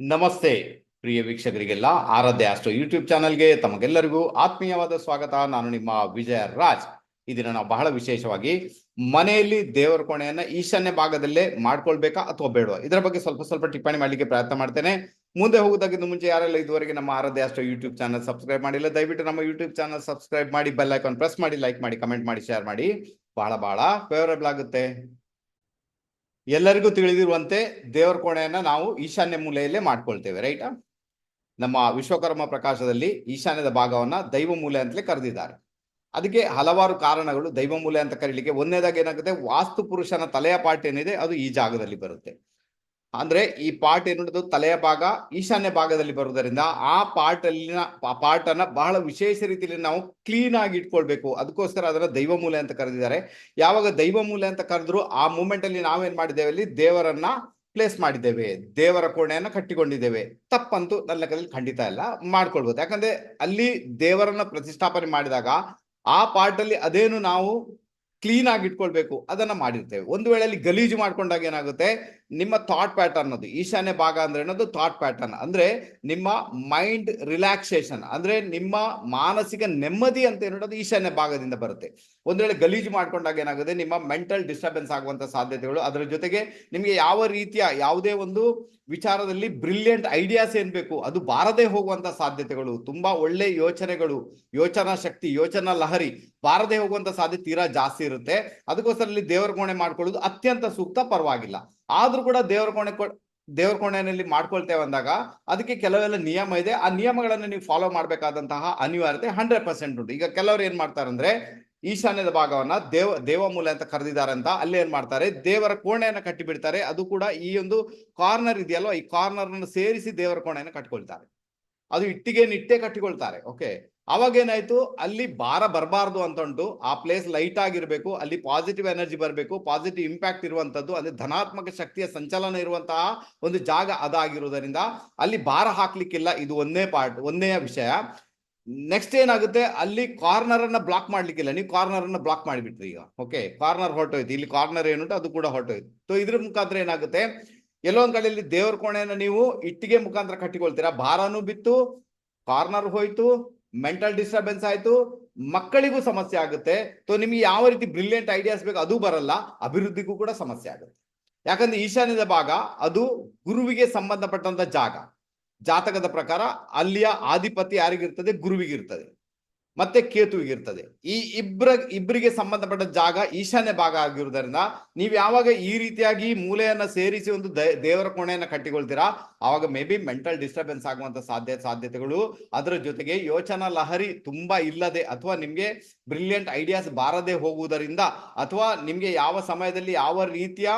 ನಮಸ್ತೆ, ಪ್ರಿಯ ವೀಕ್ಷಕರಿಗೆಲ್ಲ ಆರಾಧ್ಯ ಅಷ್ಟು ಯೂಟ್ಯೂಬ್ ಚಾನಲ್ಗೆ ತಮಗೆಲ್ಲರಿಗೂ ಆತ್ಮೀಯವಾದ ಸ್ವಾಗತ. ನಾನು ನಿಮ್ಮ ವಿಜಯ ರಾಜ್. ಇದನ್ನ ನಾವು ಬಹಳ ವಿಶೇಷವಾಗಿ ಮನೆಯಲ್ಲಿ ದೇವರ ಕೋಣೆಯನ್ನ ಈಶಾನ್ಯ ಭಾಗದಲ್ಲೇ ಮಾಡ್ಕೊಳ್ಬೇಕಾ ಅಥವಾ ಬೇಡವಾ? ಇದರ ಬಗ್ಗೆ ಸ್ವಲ್ಪ ಸ್ವಲ್ಪ ಟಿಪ್ಪಣಿ ಮಾಡಲಿಕ್ಕೆ ಪ್ರಯತ್ನ ಮಾಡ್ತೇನೆ. ಮುಂದೆ ಹೋಗೋದಕ್ಕಿಂತ ಮುಂಚೆ ಯಾರೆಲ್ಲ ಇದುವರೆಗೆ ನಮ್ಮ ಆರಾಧ್ಯ ಅಷ್ಟು ಯೂಟ್ಯೂಬ್ ಚಾನಲ್ ಸಬ್ಸ್ಕ್ರೈಬ್ ಮಾಡಿಲ್ಲ, ದಯವಿಟ್ಟು ನಮ್ಮ ಯೂಟ್ಯೂಬ್ ಚಾನಲ್ ಸಬ್ಸ್ಕ್ರೈಬ್ ಮಾಡಿ, ಬೆಲ್ ಐಕಾನ್ ಪ್ರೆಸ್ ಮಾಡಿ, ಲೈಕ್ ಮಾಡಿ, ಕಮೆಂಟ್ ಮಾಡಿ, ಶೇರ್ ಮಾಡಿ. ಬಹಳ ಬಹಳ ಫೇವರೇಬಲ್ ಆಗುತ್ತೆ. ಎಲ್ಲರಿಗೂ ತಿಳಿದಿರುವಂತೆ ದೇವರ ಕೋಣೆಯನ್ನ ನಾವು ಈಶಾನ್ಯ ಮೂಲೆಯಲ್ಲೇ ಮಾಡ್ಕೊಳ್ತೇವೆ, ರೈಟಾ? ನಮ್ಮ ವಿಶ್ವಕರ್ಮ ಪ್ರಕಾಶದಲ್ಲಿ ಈಶಾನ್ಯದ ಭಾಗವನ್ನ ದೈವ ಮೂಲೆ ಅಂತಲೇ ಕರೆದಿದ್ದಾರೆ. ಅದಕ್ಕೆ ಹಲವಾರು ಕಾರಣಗಳು ದೈವ ಮೂಲೆ ಅಂತ ಕರೀಲಿಕ್ಕೆ. ಒಂದನೇದಾಗಿ ಏನಾಗುತ್ತೆ? ವಾಸ್ತು ಪುರುಷನ ತಲೆಯ ಪಾಠ ಏನಿದೆ? ಅದು ಈ ಜಾಗದಲ್ಲಿ ಬರುತ್ತೆ. ಅಂದ್ರೆ ಈ ಪಾರ್ಟ್ ಏನುಂಟು ತಲೆಯ ಭಾಗ, ಈಶಾನ್ಯ ಭಾಗದಲ್ಲಿ ಬರುವುದರಿಂದ ಆ ಪಾರ್ಟ್ ಅಲ್ಲಿನ ಪಾರ್ಟ್ ಅನ್ನ ಬಹಳ ವಿಶೇಷ ರೀತಿಯಲ್ಲಿ ನಾವು ಕ್ಲೀನ್ ಆಗಿ ಇಟ್ಕೊಳ್ಬೇಕು. ಅದಕ್ಕೋಸ್ಕರ ಅದನ್ನ ದೈವ ಮೂಲೆ ಅಂತ ಕರೆದಿದ್ದಾರೆ. ಯಾವಾಗ ದೈವ ಮೂಲೆ ಅಂತ ಕರೆದ್ರು ಆ ಮೂಮೆಂಟ್ ಅಲ್ಲಿ ನಾವೇನ್ ಮಾಡಿದ್ದೇವೆ? ಅಲ್ಲಿ ದೇವರನ್ನ ಪ್ಲೇಸ್ ಮಾಡಿದ್ದೇವೆ. ದೇವರ ಕೋಣೆಯನ್ನ ಕಟ್ಟಿಕೊಂಡಿದ್ದೇವೆ. ತಪ್ಪಂತೂ ನನ್ನ ಲೆಕ್ಕದಲ್ಲಿ ಖಂಡಿತ ಇಲ್ಲ. ಮಾಡ್ಕೊಳ್ಬೋದು. ಯಾಕಂದ್ರೆ ಅಲ್ಲಿ ದೇವರನ್ನ ಪ್ರತಿಷ್ಠಾಪನೆ ಮಾಡಿದಾಗ ಆ ಪಾರ್ಟ್ ಅಲ್ಲಿ ಅದೇನು ನಾವು ಕ್ಲೀನ್ ಆಗಿ ಇಟ್ಕೊಳ್ಬೇಕು, ಅದನ್ನ ಮಾಡಿರ್ತೇವೆ. ಒಂದು ವೇಳೆ ಅಲ್ಲಿ ಗಲೀಜು ಮಾಡ್ಕೊಂಡಾಗ ಏನಾಗುತ್ತೆ? ನಿಮ್ಮ ಥಾಟ್ ಪ್ಯಾಟರ್ನ್ ಅದು ಈಶಾನ್ಯ ಭಾಗ ಅಂದ್ರೆ ಏನದು? ಥಾಟ್ ಪ್ಯಾಟರ್ನ್ ಅಂದ್ರೆ ನಿಮ್ಮ ಮೈಂಡ್ ರಿಲ್ಯಾಕ್ಸೇಷನ್ ಅಂದ್ರೆ ನಿಮ್ಮ ಮಾನಸಿಕ ನೆಮ್ಮದಿ ಅಂತ ಏನೋದು? ಈಶಾನ್ಯ ಭಾಗದಿಂದ ಬರುತ್ತೆ. ಒಂದು ವೇಳೆ ಗಲೀಜು ಮಾಡ್ಕೊಂಡಾಗ ಏನಾಗುತ್ತೆ? ನಿಮ್ಮ ಮೆಂಟಲ್ ಡಿಸ್ಟರ್ಬೆನ್ಸ್ ಆಗುವಂತ ಸಾಧ್ಯತೆಗಳು. ಅದರ ಜೊತೆಗೆ ನಿಮಗೆ ಯಾವ ರೀತಿಯ ಯಾವುದೇ ಒಂದು ವಿಚಾರದಲ್ಲಿ ಬ್ರಿಲಿಯಂಟ್ ಐಡಿಯಾಸ್ ಏನ್ ಬೇಕು? ಅದು ಬಾರದೆ ಹೋಗುವಂತ ಸಾಧ್ಯತೆಗಳು, ತುಂಬಾ ಒಳ್ಳೆ ಯೋಚನೆಗಳು, ಯೋಚನಾ ಶಕ್ತಿ, ಯೋಚನಾ ಲಹರಿ ಬಾರದೆ ಹೋಗುವಂತ ಸಾಧ್ಯತೆ ತೀರಾ ಜಾಸ್ತಿ ಇರುತ್ತೆ. ಅದಕ್ಕೋಸ್ಕರ ಇಲ್ಲಿ ದೇವರ ಕೋಣೆ ಮಾಡ್ಕೊಳ್ಳೋದು ಅತ್ಯಂತ ಸೂಕ್ತ ಪರವಾಗಿಲ್ಲ. ಆದ್ರೂ ಕೂಡ ದೇವರ ಕೋಣೆ ದೇವರ ಕೋಣೆಯಲ್ಲಿ ಮಾಡ್ಕೊಳ್ತೇವೆ ಅಂದಾಗ ಅದಕ್ಕೆ ಕೆಲವೆಲ್ಲ ನಿಯಮ ಇದೆ. ಆ ನಿಯಮಗಳನ್ನು ನೀವು ಫಾಲೋ ಮಾಡಬೇಕಾದಂತಹ ಅನಿವಾರ್ಯತೆ ಹಂಡ್ರೆಡ್ ಪರ್ಸೆಂಟ್ ಉಂಟು. ಈಗ ಕೆಲವರು ಏನ್ ಮಾಡ್ತಾರೆ ಅಂದ್ರೆ ಈಶಾನ್ಯದ ಭಾಗವನ್ನ ದೇವ, ದೇವಮೂಲೆ ಅಂತ ಕರೆದಿದ್ದಾರೆ ಅಂತ ಅಲ್ಲಿ ಏನ್ ಮಾಡ್ತಾರೆ? ದೇವರ ಕೋಣೆಯನ್ನು ಕಟ್ಟಿ ಬಿಡ್ತಾರೆ ಅದು ಕೂಡ ಈ ಒಂದು ಕಾರ್ನರ್ ಇದೆಯಲ್ವಾ? ಈ ಕಾರ್ನರ್ ಅನ್ನು ಸೇರಿಸಿ ದೇವರ ಕೋಣೆಯನ್ನು ಕಟ್ಕೊಳ್ತಾರೆ ಅದು ಇಟ್ಟಿಗೆ ನಿಟ್ಟೆ ಕಟ್ಟಿಕೊಳ್ತಾರೆ. ಓಕೆ ಅವಾಗ ಏನಾಯ್ತು? ಅಲ್ಲಿ ಭಾರ ಬರಬಾರ್ದು ಅಂತ ಉಂಟು ಆ ಪ್ಲೇಸ್ ಲೈಟ್ ಆಗಿರ್ಬೇಕು. ಅಲ್ಲಿ ಪಾಸಿಟಿವ್ ಎನರ್ಜಿ ಬರಬೇಕು. ಪಾಸಿಟಿವ್ ಇಂಪ್ಯಾಕ್ಟ್ ಇರುವಂತದ್ದು, ಅಂದ್ರೆ ಧನಾತ್ಮಕ ಶಕ್ತಿಯ ಸಂಚಲನ ಇರುವಂತಹ ಒಂದು ಜಾಗ ಅದಾಗಿರುವುದರಿಂದ ಅಲ್ಲಿ ಭಾರ ಹಾಕ್ಲಿಕ್ಕಿಲ್ಲ. ಇದು ಒಂದೇ ಪಾರ್ಟ್ ಒಂದೇ ವಿಷಯ. ನೆಕ್ಸ್ಟ್ ಏನಾಗುತ್ತೆ? ಅಲ್ಲಿ ಕಾರ್ನರ್ ಅನ್ನ ಬ್ಲಾಕ್ ಮಾಡ್ಲಿಕ್ಕಿಲ್ಲ ನೀವು ಕಾರ್ನರ್ ಅನ್ನ ಬ್ಲಾಕ್ ಮಾಡಿಬಿಟ್ರಿ ಈಗ. ಓಕೆ ಕಾರ್ನರ್ ಹೊರಟೋಯ್ತು. ಇಲ್ಲಿ ಕಾರ್ನರ್ ಏನುಂಟು ಅದು ಕೂಡ ಹೊರಟೋಯ್ತು. ಸೊ ಇದ್ರ ಮುಖಾಂತರ ಏನಾಗುತ್ತೆ? ಎಲ್ಲೋ ಒಂದ್ ಕಡೆಯಲ್ಲಿ ದೇವ್ರ ಕೋಣೆಯನ್ನ ನೀವು ಇಟ್ಟಿಗೆ ಮುಖಾಂತರ ಕಟ್ಟಿಕೊಳ್ತೀರಾ? ಭಾರನೂ ಬಿತ್ತು ಕಾರ್ನರ್ ಹೋಯ್ತು ಮೆಂಟಲ್ ಡಿಸ್ಟರ್ಬೆನ್ಸ್ ಆಯ್ತು, ಮಕ್ಕಳಿಗೂ ಸಮಸ್ಯೆ ಆಗುತ್ತೆ. ಸೊ ನಿಮ್ಗೆ ಯಾವ ರೀತಿ ಬ್ರಿಲಿಯಂಟ್ ಐಡಿಯಾಸ್ ಬೇಕು ಅದು ಬರಲ್ಲ. ಅಭಿವೃದ್ಧಿಗೂ ಕೂಡ ಸಮಸ್ಯೆ ಆಗುತ್ತೆ. ಯಾಕಂದ್ರೆ ಈಶಾನ್ಯದ ಭಾಗ ಅದು ಗುರುವಿಗೆ ಸಂಬಂಧಪಟ್ಟಂತ ಜಾಗ. ಜಾತಕದ ಪ್ರಕಾರ ಅಲ್ಲಿಯ ಆಧಿಪತ್ಯ ಯಾರಿಗಿರ್ತದೆ? ಗುರುವಿಗಿರ್ತದೆ. ಮತ್ತೆ ಕೇತುವಿಗೆ ಇರ್ತದೆ ಈ ಇಬ್ಬರ ಇಬ್ಬರಿಗೆ ಸಂಬಂಧಪಟ್ಟ ಜಾಗ ಈಶಾನ್ಯ ಭಾಗ ಆಗಿರುವುದರಿಂದ ನೀವು ಯಾವಾಗ ಈ ರೀತಿಯಾಗಿ ಮೂಲೆಯನ್ನ ಸೇರಿಸಿ ಒಂದು ದೇವರ ಕೋಣೆಯನ್ನ ಕಟ್ಟಿಕೊಳ್ತೀರಾ, ಆವಾಗ ಮೇ ಬಿ ಮೆಂಟಲ್ ಡಿಸ್ಟರ್ಬೆನ್ಸ್ ಆಗುವಂತ ಸಾಧ್ಯ, ಸಾಧ್ಯತೆಗಳು. ಅದರ ಜೊತೆಗೆ ಯೋಚನಾ ಲಹರಿ ತುಂಬಾ ಇಲ್ಲದೆ ಅಥವಾ ನಿಮ್ಗೆ ಬ್ರಿಲಿಯಂಟ್ ಐಡಿಯಾಸ್ ಬಾರದೆ ಹೋಗುವುದರಿಂದ ಅಥವಾ ನಿಮ್ಗೆ ಯಾವ ಸಮಯದಲ್ಲಿ ಯಾವ ರೀತಿಯ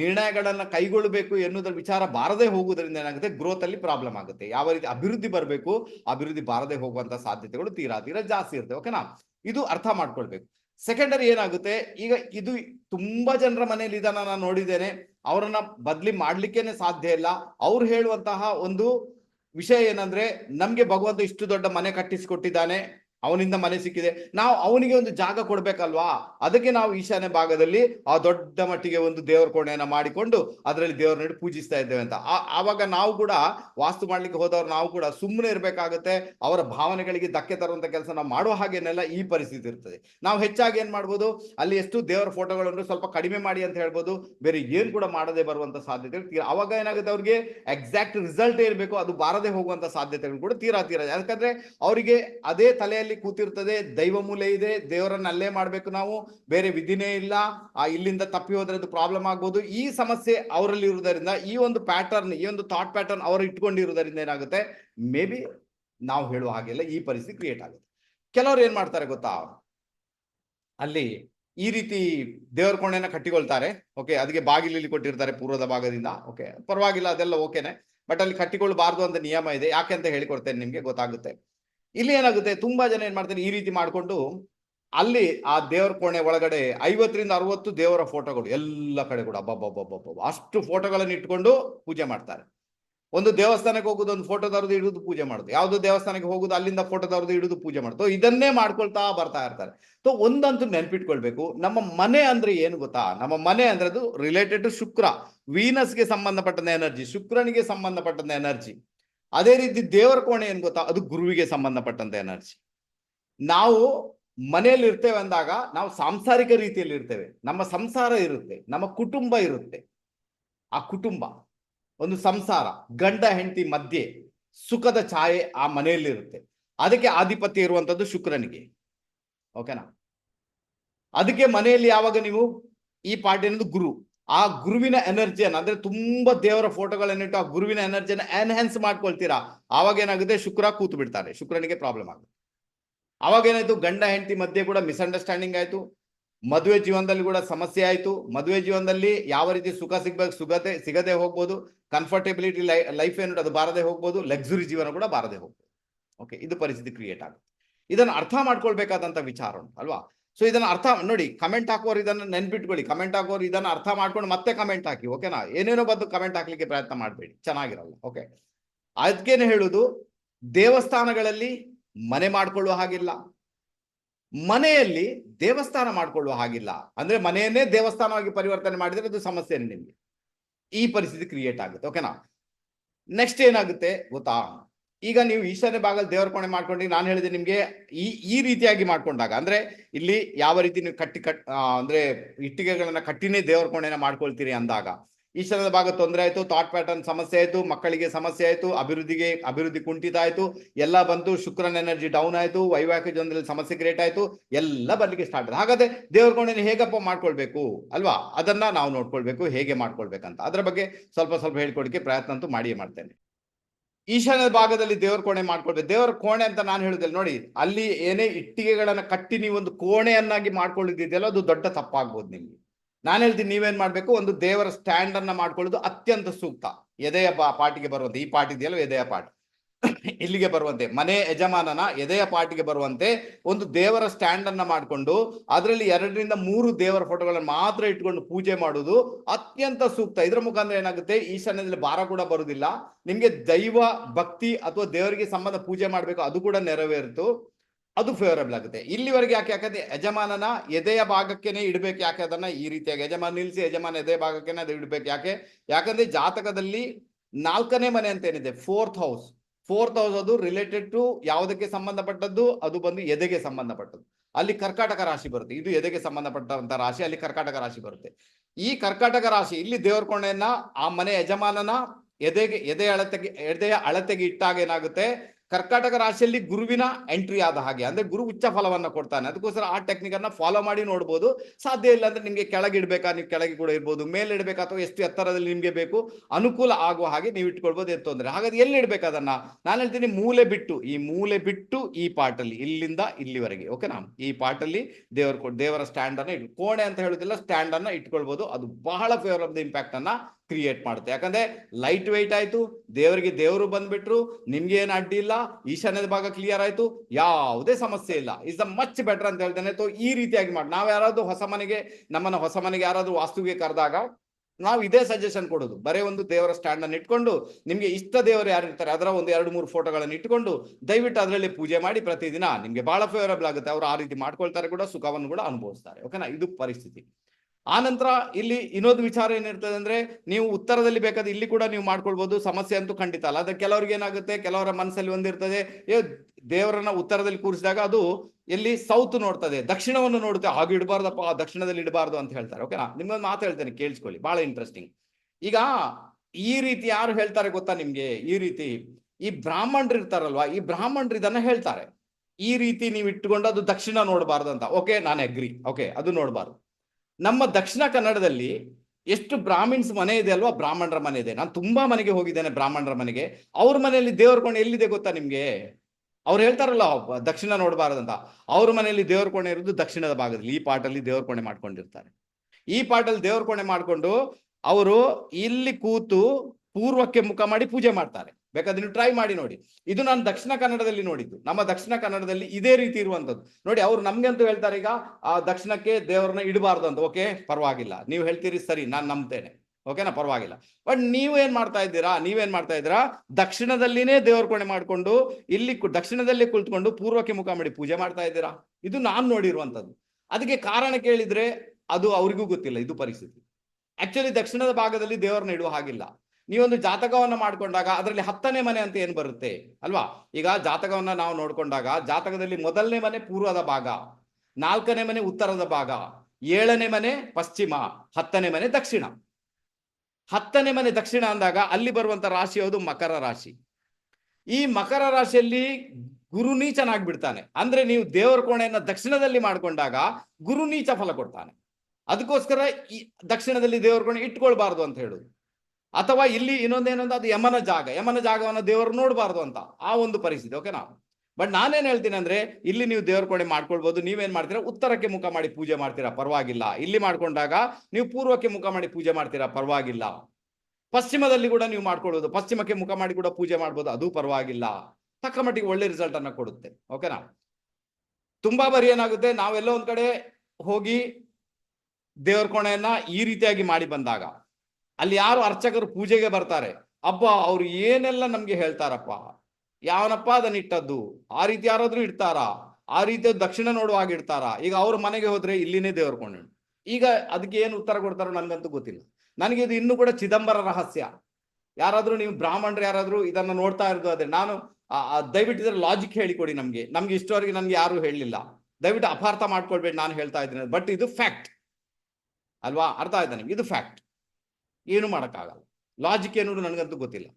ನಿರ್ಣಯಗಳನ್ನ ಕೈಗೊಳ್ಳಬೇಕು ಎನ್ನುವುದರ ವಿಚಾರ ಬಾರದೆ ಹೋಗುವುದರಿಂದ ಏನಾಗುತ್ತೆ ಗ್ರೋತ್ ಅಲ್ಲಿ ಪ್ರಾಬ್ಲಮ್ ಆಗುತ್ತೆ. ಯಾವ ರೀತಿ ಅಭಿವೃದ್ಧಿ ಬರಬೇಕು, ಅಭಿವೃದ್ಧಿ ಬಾರದೆ ಹೋಗುವಂತ ಸಾಧ್ಯತೆಗಳು ತೀರಾ ತೀರಾ ಜಾಸ್ತಿ. ಇರುತ್ತೆ ಓಕೆನಾ ಇದು ಅರ್ಥ ಮಾಡ್ಕೊಳ್ಬೇಕು. ಸೆಕೆಂಡರಿ ಏನಾಗುತ್ತೆ? ಈಗ ಇದು ತುಂಬಾ ಜನರ ಮನೆಯಲ್ಲಿ ಇದನ್ನ ನಾನು ನೋಡಿದ್ದೇನೆ. ಅವರನ್ನ ಬದ್ಲಿ ಮಾಡ್ಲಿಕ್ಕೇನೆ ಸಾಧ್ಯ ಇಲ್ಲ. ಅವ್ರು ಹೇಳುವಂತಹ ಒಂದು ವಿಷಯ ಏನಂದ್ರೆ, ನಮ್ಗೆ ಭಗವಂತ ಇಷ್ಟು ದೊಡ್ಡ ಮನೆ ಕಟ್ಟಿಸಿಕೊಟ್ಟಿದ್ದಾನೆ. ಅವನಿಂದ ಮನೆ ಸಿಕ್ಕಿದೆ. ನಾವು ಅವನಿಗೆ ಒಂದು ಜಾಗ ಕೊಡ್ಬೇಕಲ್ವಾ? ಅದಕ್ಕೆ ನಾವು ಈಶಾನ್ಯ ಭಾಗದಲ್ಲಿ ಆ ದೊಡ್ಡ ಮಟ್ಟಿಗೆ ಒಂದು ದೇವರ ಕೋಣೆಯನ್ನ ಮಾಡಿಕೊಂಡು ಅದರಲ್ಲಿ ದೇವರನ್ನ ಪೂಜಿಸ್ತಾ ಇದ್ದೇವೆ ಅಂತ. ಆವಾಗ ನಾವು ಕೂಡ ವಾಸ್ತು ಮಾಡ್ಲಿಕ್ಕೆ ಹೋದವ್ರು ನಾವು ಕೂಡ ಸುಮ್ಮನೆ ಇರಬೇಕಾಗತ್ತೆ. ಅವರ ಭಾವನೆಗಳಿಗೆ ಧಕ್ಕೆ ತರುವಂತ ಕೆಲಸ ನಾವು ಮಾಡುವ ಹಾಗೇನೆಲ್ಲ ಈ ಪರಿಸ್ಥಿತಿ ಇರ್ತದೆ. ನಾವು ಹೆಚ್ಚಾಗಿ ಏನ್ ಮಾಡ್ಬೋದು? ಅಲ್ಲಿ ಎಷ್ಟು ದೇವರ ಫೋಟೋಗಳನ್ನು ಸ್ವಲ್ಪ ಕಡಿಮೆ ಮಾಡಿ ಅಂತ ಹೇಳ್ಬೋದು. ಬೇರೆ ಏನ್ ಕೂಡ ಮಾಡದೆ ಬರುವಂತ ಸಾಧ್ಯತೆ ಅವಾಗ ಏನಾಗುತ್ತೆ ಅವ್ರಿಗೆ? ಎಕ್ಸಾಕ್ಟ್ ರಿಸಲ್ಟ್ ಇರಬೇಕು ಅದು ಬಾರದೆ ಹೋಗುವಂತ ಸಾಧ್ಯತೆಗಳು ಕೂಡ ತೀರಾ ತೀರಾ. ಯಾಕಂದ್ರೆ ಅವರಿಗೆ ಅದೇ ತಲೆಯಲ್ಲಿ ಕೂತಿರ್ತದೆ, ದೈವ ಮೂಲೆ ಇದೆ, ದೇವರನ್ನ ಅಲ್ಲೇ ಮಾಡ್ಬೇಕು ನಾವು, ಬೇರೆ ವಿಧಿನೇ ಇಲ್ಲ, ಆ ಇಲ್ಲಿಂದ ತಪ್ಪಿ ಹೋದ್ರೆ ಅದು ಪ್ರಾಬ್ಲಮ್ ಆಗ್ಬೋದು. ಈ ಸಮಸ್ಯೆ ಅವರಲ್ಲಿ ಇರುವುದರಿಂದ, ಈ ಒಂದು ಪ್ಯಾಟರ್ನ್ ಈ ಒಂದು ಥಾಟ್ ಪ್ಯಾಟರ್ನ್ ಅವರು ಇಟ್ಕೊಂಡಿರುವುದರಿಂದ ಏನಾಗುತ್ತೆ? ಮೇ ಬಿ ನಾವು ಹೇಳುವ ಹಾಗೆಲ್ಲ ಈ ಪರಿಸ್ಥಿತಿ ಕ್ರಿಯೇಟ್ ಆಗುತ್ತೆ. ಕೆಲವರು ಏನ್ ಮಾಡ್ತಾರೆ ಗೊತ್ತಾ? ಅಲ್ಲಿ ಈ ರೀತಿ ದೇವರ ಕೋಣೆನ ಕಟ್ಟಿಕೊಳ್ತಾರೆ ಓಕೆ ಅದಕ್ಕೆ ಬಾಗಿಲಲ್ಲಿ ಕೊಟ್ಟಿರ್ತಾರೆ ಪೂರ್ವದ ಭಾಗದಿಂದ ಓಕೆ ಪರವಾಗಿಲ್ಲ ಅದೆಲ್ಲ ಓಕೆನೆ ಬಟ್ ಅಲ್ಲಿ ಕಟ್ಟಿಕೊಳ್ಬಾರ್ದು ಅಂತ ನಿಯಮ ಇದೆ, ಯಾಕೆ ಅಂತ ಹೇಳಿಕೊಡ್ತೇನೆ ನಿಮ್ಗೆ, ಗೊತ್ತಾಗುತ್ತೆ. ಇಲ್ಲಿ ಏನಾಗುತ್ತೆ? ತುಂಬಾ ಜನ ಏನ್ ಮಾಡ್ತಾರೆ? ಈ ರೀತಿ ಮಾಡ್ಕೊಂಡು ಅಲ್ಲಿ ಆ ದೇವರ ಕೋಣೆ ಒಳಗಡೆ ಐವತ್ತರಿಂದ ಅರವತ್ತು ದೇವರ ಫೋಟೋಗಳು ಎಲ್ಲ ಕಡೆ ಕೂಡ ಅಬ್ಬಬ್ಬಬ್ಬಬ್ಬ ಅಷ್ಟು ಫೋಟೋಗಳನ್ನು ಇಟ್ಕೊಂಡು ಪೂಜೆ ಮಾಡ್ತಾರೆ. ಒಂದು ದೇವಸ್ಥಾನಕ್ಕೆ ಹೋಗುದು, ಒಂದು ಫೋಟೋ ತರದು ಹಿಡಿದು ಪೂಜೆ ಮಾಡುದು. ಯಾವ್ದು ದೇವಸ್ಥಾನಕ್ಕೆ ಹೋಗುದು, ಅಲ್ಲಿಂದ ಫೋಟೋ ತರದು ಇಡುದು ಪೂಜೆ ಮಾಡುದು. ಇದನ್ನೇ ಮಾಡ್ಕೊಳ್ತಾ ಬರ್ತಾ ಇರ್ತಾರೆ. ಸೊ, ಒಂದಂತೂ ನೆನ್ಪಿಟ್ಕೊಳ್ಬೇಕು. ನಮ್ಮ ಮನೆ ಅಂದ್ರೆ ಏನು ಗೊತ್ತಾ? ನಮ್ಮ ಮನೆ ಅಂದ್ರೆ ಅದು ರಿಲೇಟೆಡ್ ಟು ಶುಕ್ರ. ವೀನಸ್ಗೆ ಸಂಬಂಧಪಟ್ಟಂತ ಎನರ್ಜಿ ಶುಕ್ರನಿಗೆ ಸಂಬಂಧಪಟ್ಟಂತ ಎನರ್ಜಿ ಅದೇ ರೀತಿ ದೇವರ ಕೋಣೆ ಏನ್ ಗೊತ್ತಾ? ಅದು ಗುರುವಿಗೆ ಸಂಬಂಧಪಟ್ಟಂತ ಎನರ್ಜಿ. ನಾವು ಮನೆಯಲ್ಲಿ ಇರ್ತೇವೆ ಅಂದಾಗ ನಾವು ಸಾಂಸಾರಿಕ ರೀತಿಯಲ್ಲಿ ಇರ್ತೇವೆ. ನಮ್ಮ ಸಂಸಾರ ಇರುತ್ತೆ, ನಮ್ಮ ಕುಟುಂಬ ಇರುತ್ತೆ. ಆ ಕುಟುಂಬ, ಒಂದು ಸಂಸಾರ, ಗಂಡ ಹೆಂಡತಿ ಮಧ್ಯೆ ಸುಖದ ಛಾಯೆ ಆ ಮನೆಯಲ್ಲಿ ಇರುತ್ತೆ. ಅದಕ್ಕೆ ಆಧಿಪತ್ಯ ಇರುವಂತದ್ದು ಶುಕ್ರನಿಗೆ. ಓಕೆನಾ ಅದಕ್ಕೆ ಮನೆಯಲ್ಲಿ ಯಾವಾಗ ನೀವು? ಈ ಪಾಠ ಅನ್ನೋದು ಗುರು. ಆ ಗುರುವಿನ ಎನರ್ಜಿಯನ್ನು ಅಂದ್ರೆ ತುಂಬಾ ದೇವರ ಫೋಟೋಗಳನ್ನಿಟ್ಟು ಆ ಗುರುವಿನ ಎನರ್ಜಿಯನ್ನು ಎನ್ಹ್ಯಾನ್ಸ್ ಮಾಡ್ಕೊಳ್ತೀರಾ? ಆವಾಗ ಏನಾಗುತ್ತೆ? ಶುಕ್ರ ಕೂತು ಬಿಡ್ತಾರೆ. ಶುಕ್ರನಿಗೆ ಪ್ರಾಬ್ಲಮ್ ಆಗುತ್ತೆ. ಆವಾಗ ಏನಾಯ್ತು? ಗಂಡ, ಹೆಂಡತಿ ಮಧ್ಯೆ ಕೂಡ ಮಿಸ್ಅಂಡರ್ಸ್ಟ್ಯಾಂಡಿಂಗ್ ಆಯ್ತು. ಮದುವೆ ಜೀವನದಲ್ಲಿ ಕೂಡ ಸಮಸ್ಯೆ ಆಯ್ತು. ಮದುವೆ ಜೀವನದಲ್ಲಿ ಯಾವ ರೀತಿ ಸುಖ ಸಿಗ್ಬೇಕು? ಸುಗದೆ ಸಿಗದೆ ಹೋಗ್ಬೋದು. ಕಂಫರ್ಟೇಬಿಲಿಟಿ ಲೈಫ್ ಏನು ಅದು ಬಾರದೆ ಹೋಗ್ಬೋದು. ಲಕ್ಸುರಿ ಜೀವನ ಕೂಡ ಬಾರದೆ ಹೋಗ್ಬೋದು. ಓಕೆ ಇದು ಪರಿಸ್ಥಿತಿ ಕ್ರಿಯೇಟ್ ಆಗುತ್ತೆ. ಇದನ್ನು ಅರ್ಥ ಮಾಡ್ಕೊಳ್ಬೇಕಾದಂತ ವಿಚಾರ ಉಂಟು, ಅಲ್ವಾ? ಸೊ ಇದನ್ನ ಅರ್ಥ ನೋಡಿ ಕಮೆಂಟ್ ಹಾಕೋರು ಇದನ್ನ ನೆನ್ಪಿಟ್ಕೊಳ್ಳಿ. ಕಮೆಂಟ್ ಹಾಕೋರು ಇದನ್ನ ಅರ್ಥ ಮಾಡ್ಕೊಂಡು ಮತ್ತೆ ಕಮೆಂಟ್ ಹಾಕಿ ಓಕೆನಾ ಏನೇನೋ ಬಂದು ಕಮೆಂಟ್ ಹಾಕ್ಲಿಕ್ಕೆ ಪ್ರಯತ್ನ ಮಾಡಬೇಡಿ. ಚೆನ್ನಾಗಿರಲ್ಲ ಓಕೆ ಅದಕ್ಕೇನು ಹೇಳುದು? ದೇವಸ್ಥಾನಗಳಲ್ಲಿ ಮನೆ ಮಾಡ್ಕೊಳ್ಳುವ ಹಾಗಿಲ್ಲ. ಮನೆಯಲ್ಲಿ ದೇವಸ್ಥಾನ ಮಾಡ್ಕೊಳ್ಳುವ ಹಾಗಿಲ್ಲ. ಅಂದ್ರೆ ಮನೆಯನ್ನೇ ದೇವಸ್ಥಾನವಾಗಿ ಪರಿವರ್ತನೆ ಮಾಡಿದ್ರೆ ಅದು ಸಮಸ್ಯೆನೇ ನಿಮಗೆ. ಈ ಪರಿಸ್ಥಿತಿ ಕ್ರಿಯೇಟ್ ಆಗುತ್ತೆ ಓಕೆನಾ ನೆಕ್ಸ್ಟ್ ಏನಾಗುತ್ತೆ? ಗೊತ್ತಾ? ಈಗ ನೀವು ಈಶಾನ್ಯ ಭಾಗದಲ್ಲಿ ದೇವರ ಕೋಣೆ ಮಾಡ್ಕೊಂಡು, ನಾನು ಹೇಳಿದೆ ನಿಮ್ಗೆ ಈ ಈ ರೀತಿಯಾಗಿ ಮಾಡ್ಕೊಂಡಾಗ, ಅಂದ್ರೆ ಇಲ್ಲಿ ಯಾವ ರೀತಿ ನೀವು ಕಟ್ಟಿ ಕಟ್ ಅಂದ್ರೆ ಇಟ್ಟಿಗೆಗಳನ್ನ ಕಟ್ಟಿನೇ ದೇವರ ಮಾಡ್ಕೊಳ್ತೀರಿ ಅಂದಾಗ, ಈಶಾನ್ಯದ ಭಾಗ ತೊಂದರೆ ಆಯ್ತು ಥಾಟ್ ಪ್ಯಾಟರ್ನ್ ಸಮಸ್ಯೆ ಆಯ್ತು, ಮಕ್ಕಳಿಗೆ ಸಮಸ್ಯೆ ಆಯ್ತು, ಅಭಿವೃದ್ಧಿಗೆ, ಅಭಿವೃದ್ಧಿ ಕುಂಠಿತ ಆಯ್ತು, ಎಲ್ಲ ಬಂತು ಶುಕ್ರನ ಎನರ್ಜಿ ಡೌನ್ ಆಯ್ತು, ವೈವಾಹಿಕ ಜೀವನದಲ್ಲಿ ಸಮಸ್ಯೆ ಕ್ರಿಯೇಟ್ ಆಯ್ತು, ಎಲ್ಲ ಬರ್ಲಿಕ್ಕೆ ಸ್ಟಾರ್ಟ್ ಹಾಗಾದ್ರೆ ದೇವ್ರ ಹೇಗಪ್ಪ ಮಾಡ್ಕೊಳ್ಬೇಕು, ಅಲ್ವಾ? ಅದನ್ನ ನಾವು ನೋಡ್ಕೊಳ್ಬೇಕು, ಹೇಗೆ ಮಾಡ್ಕೊಳ್ಬೇಕಂತ. ಅದ್ರ ಬಗ್ಗೆ ಸ್ವಲ್ಪ ಸ್ವಲ್ಪ ಹೇಳ್ಕೊಡಕ್ಕೆ ಪ್ರಯತ್ನ ಅಂತೂ ಮಾಡಿಯೇ ಮಾಡ್ತೇನೆ. ಈಶಾನ್ಯ ಭಾಗದಲ್ಲಿ ದೇವರ ಕೋಣೆ ಮಾಡ್ಕೊಳ್ಬೇಕು. ದೇವರ ಕೋಣೆ ಅಂತ ನಾನು ಹೇಳುದಿಲ್ಲ ನೋಡಿ, ಅಲ್ಲಿ ಏನೇ ಇಟ್ಟಿಗೆಗಳನ್ನ ಕಟ್ಟಿ ನೀವು ಒಂದು ಕೋಣೆಯನ್ನಾಗಿ ಮಾಡ್ಕೊಳ್ಳಿದ್ದಿದೆಯಲ್ಲ ಅದು ದೊಡ್ಡ ತಪ್ಪಾಗ್ಬೋದು ನಿಮ್ಗೆ. ನಾನು ಹೇಳ್ತೀನಿ ನೀವೇನ್ ಮಾಡ್ಬೇಕು, ಒಂದು ದೇವರ ಸ್ಟ್ಯಾಂಡ್ ಅನ್ನ ಮಾಡ್ಕೊಳ್ಳೋದು ಅತ್ಯಂತ ಸೂಕ್ತ. ಎದೆಯ ಪಾಟಿಗೆ ಬರುವಂತ, ಈ ಪಾಟ್ ಇದೆಯಲ್ಲ, ಎದೆಯ ಪಾಟ್. ಇಲ್ಲಿಗೆ ಬರುವಂತೆ, ಮನೆ ಯಜಮಾನನ ಎದೆಯ ಪಾಟಿಗೆ ಬರುವಂತೆ ಒಂದು ದೇವರ ಸ್ಟ್ಯಾಂಡ್ ಅನ್ನ ಮಾಡಿಕೊಂಡು ಅದರಲ್ಲಿ ಎರಡರಿಂದ ಮೂರು ದೇವರ ಫೋಟೋಗಳನ್ನು ಮಾತ್ರ ಇಟ್ಕೊಂಡು ಪೂಜೆ ಮಾಡುವುದು ಅತ್ಯಂತ ಸೂಕ್ತ. ಇದರ ಮುಖಾಂತರ ಏನಾಗುತ್ತೆ? ಈಶಾನ್ಯದಲ್ಲಿ ಭಾರ ಕೂಡ ಬರುವುದಿಲ್ಲ. ನಿಮ್ಗೆ ದೈವ, ಭಕ್ತಿ ಅಥವಾ ದೇವರಿಗೆ ಸಂಬಂಧ ಪೂಜೆ ಮಾಡಬೇಕು, ಅದು ಕೂಡ ನೆರವೇರಿತು. ಅದು ಫೇವರಬಲ್ ಆಗುತ್ತೆ. ಇಲ್ಲಿವರೆಗೆ ಯಾಕೆ? ಯಾಕಂದ್ರೆ ಯಜಮಾನನ ಎದೆಯ ಭಾಗಕ್ಕೇನೆ ಇಡ್ಬೇಕು ಯಾಕೆ ಅದನ್ನ? ಈ ರೀತಿಯಾಗಿ ಯಜಮಾನ ನಿಲ್ಸಿ ಯಜಮಾನ ಎದೆಯ ಭಾಗಕ್ಕೆನೇ ಅದು ಇಡ್ಬೇಕು ಯಾಕೆ? ಯಾಕಂದ್ರೆ ಜಾತಕದಲ್ಲಿ ನಾಲ್ಕನೇ ಮನೆ ಅಂತ ಏನಿದೆ? ಫೋರ್ತ್ ಹೌಸ್ ಹೌಸ್ ಅದು ರಿಲೇಟೆಡ್ ಟು ಯಾವುದಕ್ಕೆ ಸಂಬಂಧಪಟ್ಟದ್ದು? ಅದು ಬಂದು ಎದೆಗೆ ಸಂಬಂಧಪಟ್ಟದ್ದು. ಅಲ್ಲಿ ಕರ್ಕಾಟಕ ರಾಶಿ ಬರುತ್ತೆ. ಇದು ಎದೆಗೆ ಸಂಬಂಧಪಟ್ಟಂತ ರಾಶಿ, ಅಲ್ಲಿ ಕರ್ಕಾಟಕ ರಾಶಿ ಬರುತ್ತೆ. ಈ ಕರ್ಕಾಟಕ ರಾಶಿ, ಇಲ್ಲಿ ದೇವರ ಕೊಣೆಯನ್ನ, ಆ ಮನೆ ಯಜಮಾನನ ಎದೆಗೆ ಎದೆ ಅಳತೆಗೆ, ಎದೆಯ ಅಳತೆಗೆ ಇಟ್ಟಾಗ ಏನಾಗುತ್ತೆ? ಕರ್ಕಾಟಕ ರಾಶಿಯಲ್ಲಿ ಗುರುವಿನ ಎಂಟ್ರಿ ಆದ ಹಾಗೆ, ಅಂದ್ರೆ ಗುರು ಉಚ್ಚ ಫಲವನ್ನ ಕೊಡ್ತಾನೆ. ಅದಕ್ಕೋಸ್ಕರ ಆ ಟೆಕ್ನಿಕ್ ಅನ್ನ ಫಾಲೋ ಮಾಡಿ ನೋಡ್ಬೋದು. ಸಾಧ್ಯ ಇಲ್ಲ ಅಂದ್ರೆ ನಿಮ್ಗೆ ಕೆಳಗೆ ಇಡ್ಬೇಕಾ, ನೀವು ಕೆಳಗೆ ಕೂಡ ಇರ್ಬೋದು ಮೇಲೆ ಇಡಬೇಕಾ ಅಥವಾ ಎಷ್ಟು ಎತ್ತರದಲ್ಲಿ ನಿಮ್ಗೆ ಬೇಕು? ಅನುಕೂಲ ಆಗುವ ಹಾಗೆ ನೀವು ಇಟ್ಕೊಳ್ಬೋದು ಎತ್ತು ತೊಂದರೆ ಹಾಗಾದ್ರೆ ಎಲ್ಲಿ ಇಡ್ಬೇಕು ಅದನ್ನ? ನಾನು ಹೇಳ್ತೀನಿ ಮೂಲೆ ಬಿಟ್ಟು, ಈ ಮೂಲೆ ಬಿಟ್ಟು ಈ ಪಾಟಲ್ಲಿ, ಇಲ್ಲಿಂದ ಇಲ್ಲಿವರೆಗೆ ಓಕೆನಾ ಈ ಪಾಟಲ್ಲಿ ದೇವರ ದೇವರ ಸ್ಟ್ಯಾಂಡ್ ಅನ್ನ ಇಟ್ ಕೋಣೆ ಅಂತ ಹೇಳುದಿಲ್ಲ ಸ್ಟ್ಯಾಂಡ್ ಅನ್ನ ಇಟ್ಕೊಳ್ಬೋದು. ಅದು ಬಹಳ ಫೇವರ್ ಆಫ್ ದ ಇಂಪ್ಯಾಕ್ಟ್ ಅನ್ನ ಕ್ರಿಯೇಟ್ ಮಾಡುತ್ತೆ. ಯಾಕಂದ್ರೆ ಲೈಟ್ ವೆಯ್ಟ್ ಆಯ್ತು, ದೇವರಿಗೆ ದೇವರು ಬಂದ್ಬಿಟ್ರು, ನಿಮ್ಗೆ ಏನು ಅಡ್ಡಿ ಇಲ್ಲ, ಈಶಾನ್ಯದ ಭಾಗ ಕ್ಲಿಯರ್ ಆಯ್ತು, ಯಾವುದೇ ಸಮಸ್ಯೆ ಇಲ್ಲ. ಇಸ್ ದ ಮಚ್ ಬೆಟರ್ ಅಂತ ಹೇಳ್ತೇನೆ. ಸೊ ಈ ರೀತಿಯಾಗಿ ಮಾಡಿ, ನಾವು ಯಾರಾದ್ರೂ ಹೊಸ ಮನೆಗೆ, ನಮ್ಮನ್ನ ಹೊಸ ಮನೆಗೆ ಯಾರಾದ್ರೂ ವಾಸ್ತುವಿಗೆ ಕರೆದಾಗ, ನಾವು ಇದೇ ಸಜೆಷನ್ ಕೊಡೋದು. ಬರೇ ಒಂದು ದೇವರ ಸ್ಟ್ಯಾಂಡ್ ಅನ್ನು ಇಟ್ಕೊಂಡು, ನಿಮ್ಗೆ ಇಷ್ಟ ದೇವರು ಯಾರು ಇರ್ತಾರೆ, ಅದರ ಒಂದು ಎರಡು, ಮೂರು ಫೋಟೋಗಳನ್ನು ಇಟ್ಕೊಂಡು, ದಯವಿಟ್ಟು ಅದರಲ್ಲಿ ಪೂಜೆ ಮಾಡಿ ಪ್ರತಿದಿನ ನಿಮ್ಗೆ ಬಹಳ ಫೇವರಬಲ್ ಆಗುತ್ತೆ. ಅವರು ಆ ರೀತಿ ಮಾಡ್ಕೊಳ್ತಾರೆ ಕೂಡ, ಸುಖವನ್ನು ಕೂಡ ಅನುಭವಿಸ್ತಾರೆ. ಓಕೆನಾ ಇದು ಪರಿಸ್ಥಿತಿ. ಆ ನಂತರ ಇಲ್ಲಿ ಇನ್ನೊಂದು ವಿಚಾರ ಏನಿರ್ತದೆ ಅಂದ್ರೆ ನೀವು ಉತ್ತರದಲ್ಲಿ ಬೇಕಾದ್ರೆ ಇಲ್ಲಿ ಕೂಡ ನೀವು ಮಾಡ್ಕೊಳ್ಬಹುದು ಸಮಸ್ಯೆ ಅಂತೂ ಖಂಡಿತ ಅಲ್ಲ. ಅದ ಕೆಲವ್ರಿಗೆ ಏನಾಗುತ್ತೆ? ಕೆಲವರ ಮನಸ್ಸಲ್ಲಿ ಒಂದಿರ್ತದೆ. ದೇವರನ್ನ ಉತ್ತರದಲ್ಲಿ ಕೂರಿಸಿದಾಗ ಅದು ಎಲ್ಲಿ ಸೌತ್ ನೋಡ್ತದೆ. ದಕ್ಷಿಣವನ್ನು ನೋಡುತ್ತೆ. ಹಾಗೆ ಇಡಬಾರ್ದಪ್ಪ. ಆ ದಕ್ಷಿಣದಲ್ಲಿ ಇಡಬಾರ್ದು ಅಂತ ಹೇಳ್ತಾರೆ. ಓಕೆನಾ ನಿಮ್ಗೊಂದು ಮಾತು ಹೇಳ್ತೇನೆ. ಕೇಳಿಸ್ಕೊಳ್ಳಿ. ಬಹಳ ಇಂಟ್ರೆಸ್ಟಿಂಗ್ ಈಗ ಈ ರೀತಿ ಯಾರು ಹೇಳ್ತಾರೆ ಗೊತ್ತಾ ನಿಮ್ಗೆ? ಈ ರೀತಿ ಈ ಬ್ರಾಹ್ಮಣರು ಇರ್ತಾರಲ್ವಾ? ಈ ಬ್ರಾಹ್ಮಣರು ಇದನ್ನ ಹೇಳ್ತಾರೆ. ಈ ರೀತಿ ನೀವು ಇಟ್ಟುಕೊಂಡು ಅದು ದಕ್ಷಿಣ ನೋಡಬಾರ್ದು ಅಂತ. ಓಕೆ ನಾನು ಅಗ್ರಿ ಓಕೆ ಅದು ನೋಡಬಾರ್ದು. ನಮ್ಮ ದಕ್ಷಿಣ ಕನ್ನಡದಲ್ಲಿ ಎಷ್ಟು ಬ್ರಾಹ್ಮಿಣ್ಸ್ ಮನೆ ಇದೆ ಅಲ್ವಾ? ಬ್ರಾಹ್ಮಣರ ಮನೆ ಇದೆ. ನಾನು ತುಂಬಾ ಮನೆಗೆ ಹೋಗಿದ್ದೇನೆ ಬ್ರಾಹ್ಮಣರ ಮನೆಗೆ. ಅವ್ರ ಮನೆಯಲ್ಲಿ ದೇವ್ರ ಕೋಣೆ ಎಲ್ಲಿದೆ ಗೊತ್ತಾ ನಿಮ್ಗೆ? ಅವ್ರು ಹೇಳ್ತಾರಲ್ಲ, ದಕ್ಷಿಣ ಅಂತ ಅವ್ರ ಮನೆಯಲ್ಲಿ ದೇವ್ರ ಕೋಣೆ ಇರೋದು ದಕ್ಷಿಣದ ಭಾಗದಲ್ಲಿ. ಈ ಪಾಟಲ್ಲಿ ದೇವ್ರ ಕೋಣೆ ಮಾಡ್ಕೊಂಡಿರ್ತಾರೆ. ಈ ಪಾಟಲ್ಲಿ ದೇವ್ರ ಕೋಣೆ ಮಾಡಿಕೊಂಡು ಅವರು ಇಲ್ಲಿ ಕೂತು ಪೂರ್ವಕ್ಕೆ ಮುಖ ಮಾಡಿ ಪೂಜೆ ಮಾಡ್ತಾರೆ. ಬೇಕಾದ್ರೆ ನೀವು ಟ್ರೈ ಮಾಡಿ ನೋಡಿ. ಇದು ನಾನು ದಕ್ಷಿಣ ಕನ್ನಡದಲ್ಲಿ ನೋಡಿದ್ದು. ನಮ್ಮ ದಕ್ಷಿಣ ಕನ್ನಡದಲ್ಲಿ ಇದೇ ರೀತಿ ಇರುವಂತದ್ದು ನೋಡಿ, ಅವ್ರು ನಮ್ಗೆ ಅಂತೂ ಹೇಳ್ತಾರೆ ಈಗ, ಆ ದಕ್ಷಿಣಕ್ಕೆ ದೇವರನ್ನ ಇಡಬಾರ್ದು ಅಂತ. ಓಕೆ, ಪರವಾಗಿಲ್ಲ. ನೀವು ಹೇಳ್ತೀರಿ ಸರಿ, ನಾನು ನಂಬ್ತೇನೆ. ಓಕೆನಾ, ಪರವಾಗಿಲ್ಲ. ಬಟ್ ನೀವೇನ್ ಮಾಡ್ತಾ ಇದ್ದೀರಾ ನೀವೇನ್ ಮಾಡ್ತಾ ಇದ್ದೀರಾ, ದಕ್ಷಿಣದಲ್ಲಿನೇ ದೇವರ ಕೋಣೆ ಮಾಡ್ಕೊಂಡು, ಇಲ್ಲಿ ದಕ್ಷಿಣದಲ್ಲಿ ಕುಳಿತುಕೊಂಡು ಪೂರ್ವಕ್ಕೆ ಮುಖ ಮಾಡಿ ಪೂಜೆ ಮಾಡ್ತಾ ಇದ್ದೀರಾ? ಇದು ನಾನ್ ನೋಡಿರುವಂತದ್ದು ಅದಕ್ಕೆ ಕಾರಣ ಕೇಳಿದ್ರೆ ಅದು ಅವ್ರಿಗೂ ಗೊತ್ತಿಲ್ಲ, ಇದು ಪರಿಸ್ಥಿತಿ. ಆಕ್ಚುಲಿ ದಕ್ಷಿಣದ ಭಾಗದಲ್ಲಿ ದೇವರನ್ನ ಇಡುವ ಹಾಗಿಲ್ಲ. ನೀವೊಂದು ಜಾತಕವನ್ನ ಮಾಡ್ಕೊಂಡಾಗ ಅದರಲ್ಲಿ ಹತ್ತನೇ ಮನೆ ಅಂತ ಏನ್ ಬರುತ್ತೆ? ಅಲ್ವಾ? ಈಗ ಜಾತಕವನ್ನ ನಾವು ನೋಡ್ಕೊಂಡಾಗ ಜಾತಕದಲ್ಲಿ ಮೊದಲನೇ ಮನೆ ಪೂರ್ವದ ಭಾಗ, ನಾಲ್ಕನೇ ಮನೆ ಉತ್ತರದ ಭಾಗ, ಏಳನೇ ಮನೆ ಪಶ್ಚಿಮ, ಹತ್ತನೇ ಮನೆ ದಕ್ಷಿಣ. ಹತ್ತನೇ ಮನೆ ದಕ್ಷಿಣ ಅಂದಾಗ ಅಲ್ಲಿ ಬರುವಂತ ರಾಶಿ ಯಾವುದು? ಮಕರ ರಾಶಿ. ಈ ಮಕರ ರಾಶಿಯಲ್ಲಿ ಗುರು ನೀಚನಾಗ್ಬಿಡ್ತಾನೆ ಅಂದ್ರೆ ನೀವು ದೇವರ ಕೋಣೆಯನ್ನ ದಕ್ಷಿಣದಲ್ಲಿ ಮಾಡ್ಕೊಂಡಾಗ ಗುರು ನೀಚ ಫಲ ಕೊಡ್ತಾನೆ. ಅದಕ್ಕೋಸ್ಕರ ಈ ದಕ್ಷಿಣದಲ್ಲಿ ದೇವರ ಕೋಣೆ ಇಟ್ಕೊಳ್ಬಾರ್ದು ಅಂತ ಹೇಳುದು. ಅಥವಾ ಇಲ್ಲಿ ಇನ್ನೊಂದೇನಂದ್ರೆ ಅದು ಯಮನ ಜಾಗ, ಯಮನ ಜಾಗವನ್ನು ದೇವರು ನೋಡಬಾರ್ದು ಅಂತ ಆ ಒಂದು ಪರಿಸ್ಥಿತಿ ಓಕೆನಾ ಬಟ್ ನಾನೇನ್ ಹೇಳ್ತೀನಿ ಅಂದ್ರೆ, ಇಲ್ಲಿ ನೀವು ದೇವ್ರ ಕೋಣೆ ಮಾಡ್ಕೊಳ್ಬಹುದು ನೀವೇನ್ ಮಾಡ್ತೀರಾ? ಉತ್ತರಕ್ಕೆ ಮುಖ ಮಾಡಿ ಪೂಜೆ ಮಾಡ್ತೀರಾ? ಪರವಾಗಿಲ್ಲ. ಇಲ್ಲಿ ಮಾಡ್ಕೊಂಡಾಗ ನೀವು ಪೂರ್ವಕ್ಕೆ ಮುಖ ಮಾಡಿ ಪೂಜೆ ಮಾಡ್ತೀರಾ? ಪರವಾಗಿಲ್ಲ. ಪಶ್ಚಿಮದಲ್ಲಿ ಕೂಡ ನೀವು ಮಾಡ್ಕೊಳ್ಬೋದು. ಪಶ್ಚಿಮಕ್ಕೆ ಮುಖ ಮಾಡಿ ಕೂಡ ಪೂಜೆ ಮಾಡ್ಬೋದು, ಅದು ಪರವಾಗಿಲ್ಲ. ತಕ್ಕ ಮಟ್ಟಿಗೆ ಒಳ್ಳೆ ರಿಸಲ್ಟ್ ಅನ್ನ ಕೊಡುತ್ತೆ ಓಕೆನಾ ತುಂಬಾ ಬಾರಿ ಏನಾಗುತ್ತೆ, ನಾವೆಲ್ಲೋ ಒಂದ್ ಕಡೆ ಹೋಗಿ ದೇವ್ರ ಕೋಣೆಯನ್ನ ಈ ರೀತಿಯಾಗಿ ಮಾಡಿ ಬಂದಾಗ ಅಲ್ಲಿ ಯಾರು ಅರ್ಚಕರು ಪೂಜೆಗೆ ಬರ್ತಾರೆ? ಅಬ್ಬ, ಅವ್ರು ಏನೆಲ್ಲ ನಮ್ಗೆ ಹೇಳ್ತಾರಪ್ಪ? ಯಾವನಪ್ಪ ಅದನ್ನ ಇಟ್ಟದ್ದು? ಆ ರೀತಿ ಯಾರಾದ್ರೂ ಇಡ್ತಾರಾ? ಆ ರೀತಿ ದಕ್ಷಿಣ ನೋಡುವಾಗ ಇಡ್ತಾರ? ಈಗ ಅವ್ರ ಮನೆಗೆ ಹೋದ್ರೆ ಇಲ್ಲಿನೇ ದೇವ್ರ ಕೊಂಡು ಈಗ ಅದಕ್ಕೆ ಏನು ಉತ್ತರ ಕೊಡ್ತಾರೋ ನನ್ಗಂತೂ ಗೊತ್ತಿಲ್ಲ. ನನಗೆ ಇದು ಇನ್ನೂ ಕೂಡ ಚಿದಂಬರ ರಹಸ್ಯ. ಯಾರಾದ್ರೂ ನೀವು ಬ್ರಾಹ್ಮಣರು ಯಾರಾದ್ರೂ ಇದನ್ನ ನೋಡ್ತಾ ಇರೋದು ಅದೇ ನಾನು ದಯವಿಟ್ಟು ಲಾಜಿಕ್ ಹೇಳಿಕೊಡಿ ನಮ್ಗೆ. ನಮ್ಗೆ ಇಷ್ಟವರೆಗೆ ನನ್ಗೆ ಯಾರು ಹೇಳಲಿಲ್ಲ ದಯವಿಟ್ಟು ಅಪಾರ್ಥ ಮಾಡ್ಕೊಳ್ಬೇಡಿ ನಾನು ಹೇಳ್ತಾ ಇದ್ದೀನಿ. ಬಟ್ ಇದು ಫ್ಯಾಕ್ಟ್ ಅಲ್ವಾ? ಅರ್ಥ ಆಯ್ತಾ ನಿಮ್ಗೆ? ಇದು ಫ್ಯಾಕ್ಟ್ ಏನು ಮಾಡೋಕ್ಕಾಗಲ್ಲ. ಲಾಜಿಕ್ ಏನು ನನಗಂತೂ ಗೊತ್ತಿಲ್ಲ.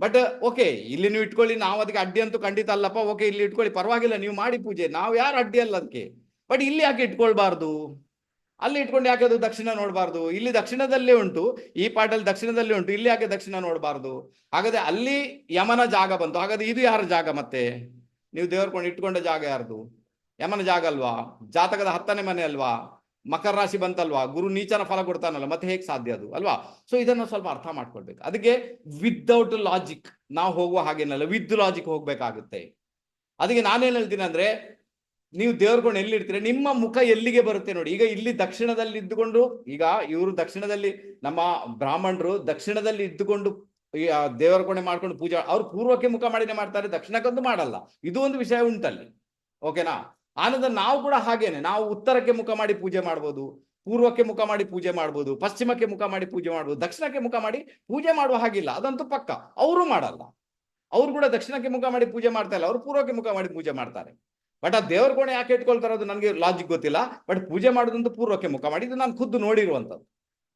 ಬಟ್ ಓಕೆ ಇಲ್ಲಿ ನೀವು ಇಟ್ಕೊಳ್ಳಿ, ನಾವು ಅದಕ್ಕೆ ಅಡ್ಡಿ ಅಂತೂ ಖಂಡಿತ ಅಲ್ಲಪ್ಪ ಓಕೆ ಇಲ್ಲಿ ಇಟ್ಕೊಳ್ಳಿ, ಪರವಾಗಿಲ್ಲ, ನೀವು ಮಾಡಿ ಪೂಜೆ. ನಾವು ಯಾರು ಅಡ್ಡಿ ಅಲ್ಲ ಅದಕ್ಕೆ? ಬಟ್ ಇಲ್ಲಿ ಯಾಕೆ ಇಟ್ಕೊಳ್ಬಾರ್ದು? ಅಲ್ಲಿ ಇಟ್ಕೊಂಡು ಯಾಕೆ ಅದು ದಕ್ಷಿಣ ನೋಡಬಾರ್ದು? ಇಲ್ಲಿ ದಕ್ಷಿಣದಲ್ಲೇ ಉಂಟು, ಈ ಪಾಟಲ್ಲಿ ದಕ್ಷಿಣದಲ್ಲಿ ಉಂಟು, ಇಲ್ಲಿ ಯಾಕೆ ದಕ್ಷಿಣ ನೋಡಬಾರ್ದು? ಹಾಗಾದ್ರೆ ಅಲ್ಲಿ ಯಮನ ಜಾಗ ಬಂತು. ಹಾಗಾದ್ರೆ ಇದು ಯಾರ ಜಾಗ ಮತ್ತೆ? ನೀವು ದೇವರ್ಕೊಂಡು ಇಟ್ಕೊಂಡ ಜಾಗ ಯಾರ್ದು? ಯಮನ ಜಾಗ ಅಲ್ವಾ? ಜಾತಕದ ಹತ್ತನೇ ಮನೆ ಅಲ್ವಾ? ಮಕರ ರಾಶಿ ಬಂತಲ್ವಾ? ಗುರು ನೀಚನ ಫಲ ಕೊಡ್ತಾನಲ್ಲ, ಮತ್ತೆ ಹೇಗೆ ಸಾಧ್ಯ ಅದು, ಅಲ್ವಾ? ಸೊ ಇದನ್ನು ಸ್ವಲ್ಪ ಅರ್ಥ ಮಾಡ್ಕೊಳ್ಬೇಕು. ಅದಕ್ಕೆ ವಿದೌಟ್ ಲಾಜಿಕ್ ನಾವು ಹೋಗುವ ಹಾಗೇನಲ್ಲ ವಿದ್ ಲಾಜಿಕ್ ಹೋಗ್ಬೇಕಾಗುತ್ತೆ. ಅದಕ್ಕೆ ನಾನೇನ್ ಹೇಳ್ತೀನಿ ಅಂದ್ರೆ, ನೀವು ದೇವ್ರಕೊಂಡು ಎಲ್ಲಿ ಇಡ್ತೀರ? ನಿಮ್ಮ ಮುಖ ಎಲ್ಲಿಗೆ ಬರುತ್ತೆ ನೋಡಿ. ಈಗ ಇಲ್ಲಿ ದಕ್ಷಿಣದಲ್ಲಿ ಇದ್ದುಕೊಂಡು, ಈಗ ಇವರು ದಕ್ಷಿಣದಲ್ಲಿ, ನಮ್ಮ ಬ್ರಾಹ್ಮಣರು ದಕ್ಷಿಣದಲ್ಲಿ ಇದ್ದುಕೊಂಡು ದೇವರ ಕೊಣೆ ಮಾಡ್ಕೊಂಡು ಪೂಜೆ, ಅವ್ರು ಪೂರ್ವಕ್ಕೆ ಮುಖ ಮಾಡಿನೇ ಮಾಡ್ತಾರೆ, ದಕ್ಷಿಣಕ್ಕಂತೂ ಮಾಡಲ್ಲ. ಇದು ಒಂದು ವಿಷಯ ಉಂಟಲ್ಲಿ. ಓಕೆನಾ ಆನಂತರ ನಾವು ಕೂಡ ಹಾಗೇನೆ. ನಾವು ಉತ್ತರಕ್ಕೆ ಮುಖ ಮಾಡಿ ಪೂಜೆ ಮಾಡ್ಬೋದು, ಪೂರ್ವಕ್ಕೆ ಮುಖ ಮಾಡಿ ಪೂಜೆ ಮಾಡ್ಬೋದು, ಪಶ್ಚಿಮಕ್ಕೆ ಮುಖ ಮಾಡಿ ಪೂಜೆ ಮಾಡ್ಬೋದು, ದಕ್ಷಿಣಕ್ಕೆ ಮುಖ ಮಾಡಿ ಪೂಜೆ ಮಾಡುವ ಹಾಗಿಲ್ಲ. ಅದಂತೂ ಪಕ್ಕ. ಅವರು ಮಾಡಲ್ಲ. ಅವ್ರು ಕೂಡ ದಕ್ಷಿಣಕ್ಕೆ ಮುಖ ಮಾಡಿ ಪೂಜೆ ಮಾಡ್ತಾ ಇಲ್ಲ. ಅವ್ರು ಪೂರ್ವಕ್ಕೆ ಮುಖ ಮಾಡಿ ಪೂಜೆ ಮಾಡ್ತಾರೆ. ಬಟ್ ಆ ದೇವ್ರ ಕೋಣೆ ಯಾಕೆ ಇಟ್ಕೊಳ್ತಾರೆ ಅದು ನನಗೆ ಲಾಜಿಕ್ ಗೊತ್ತಿಲ್ಲ. ಬಟ್ ಪೂಜೆ ಮಾಡೋದಂತೂ ಪೂರ್ವಕ್ಕೆ ಮುಖ ಮಾಡಿ. ಇದು ನಾನು ಖುದ್ದು ನೋಡಿರುವಂಥದ್ದು.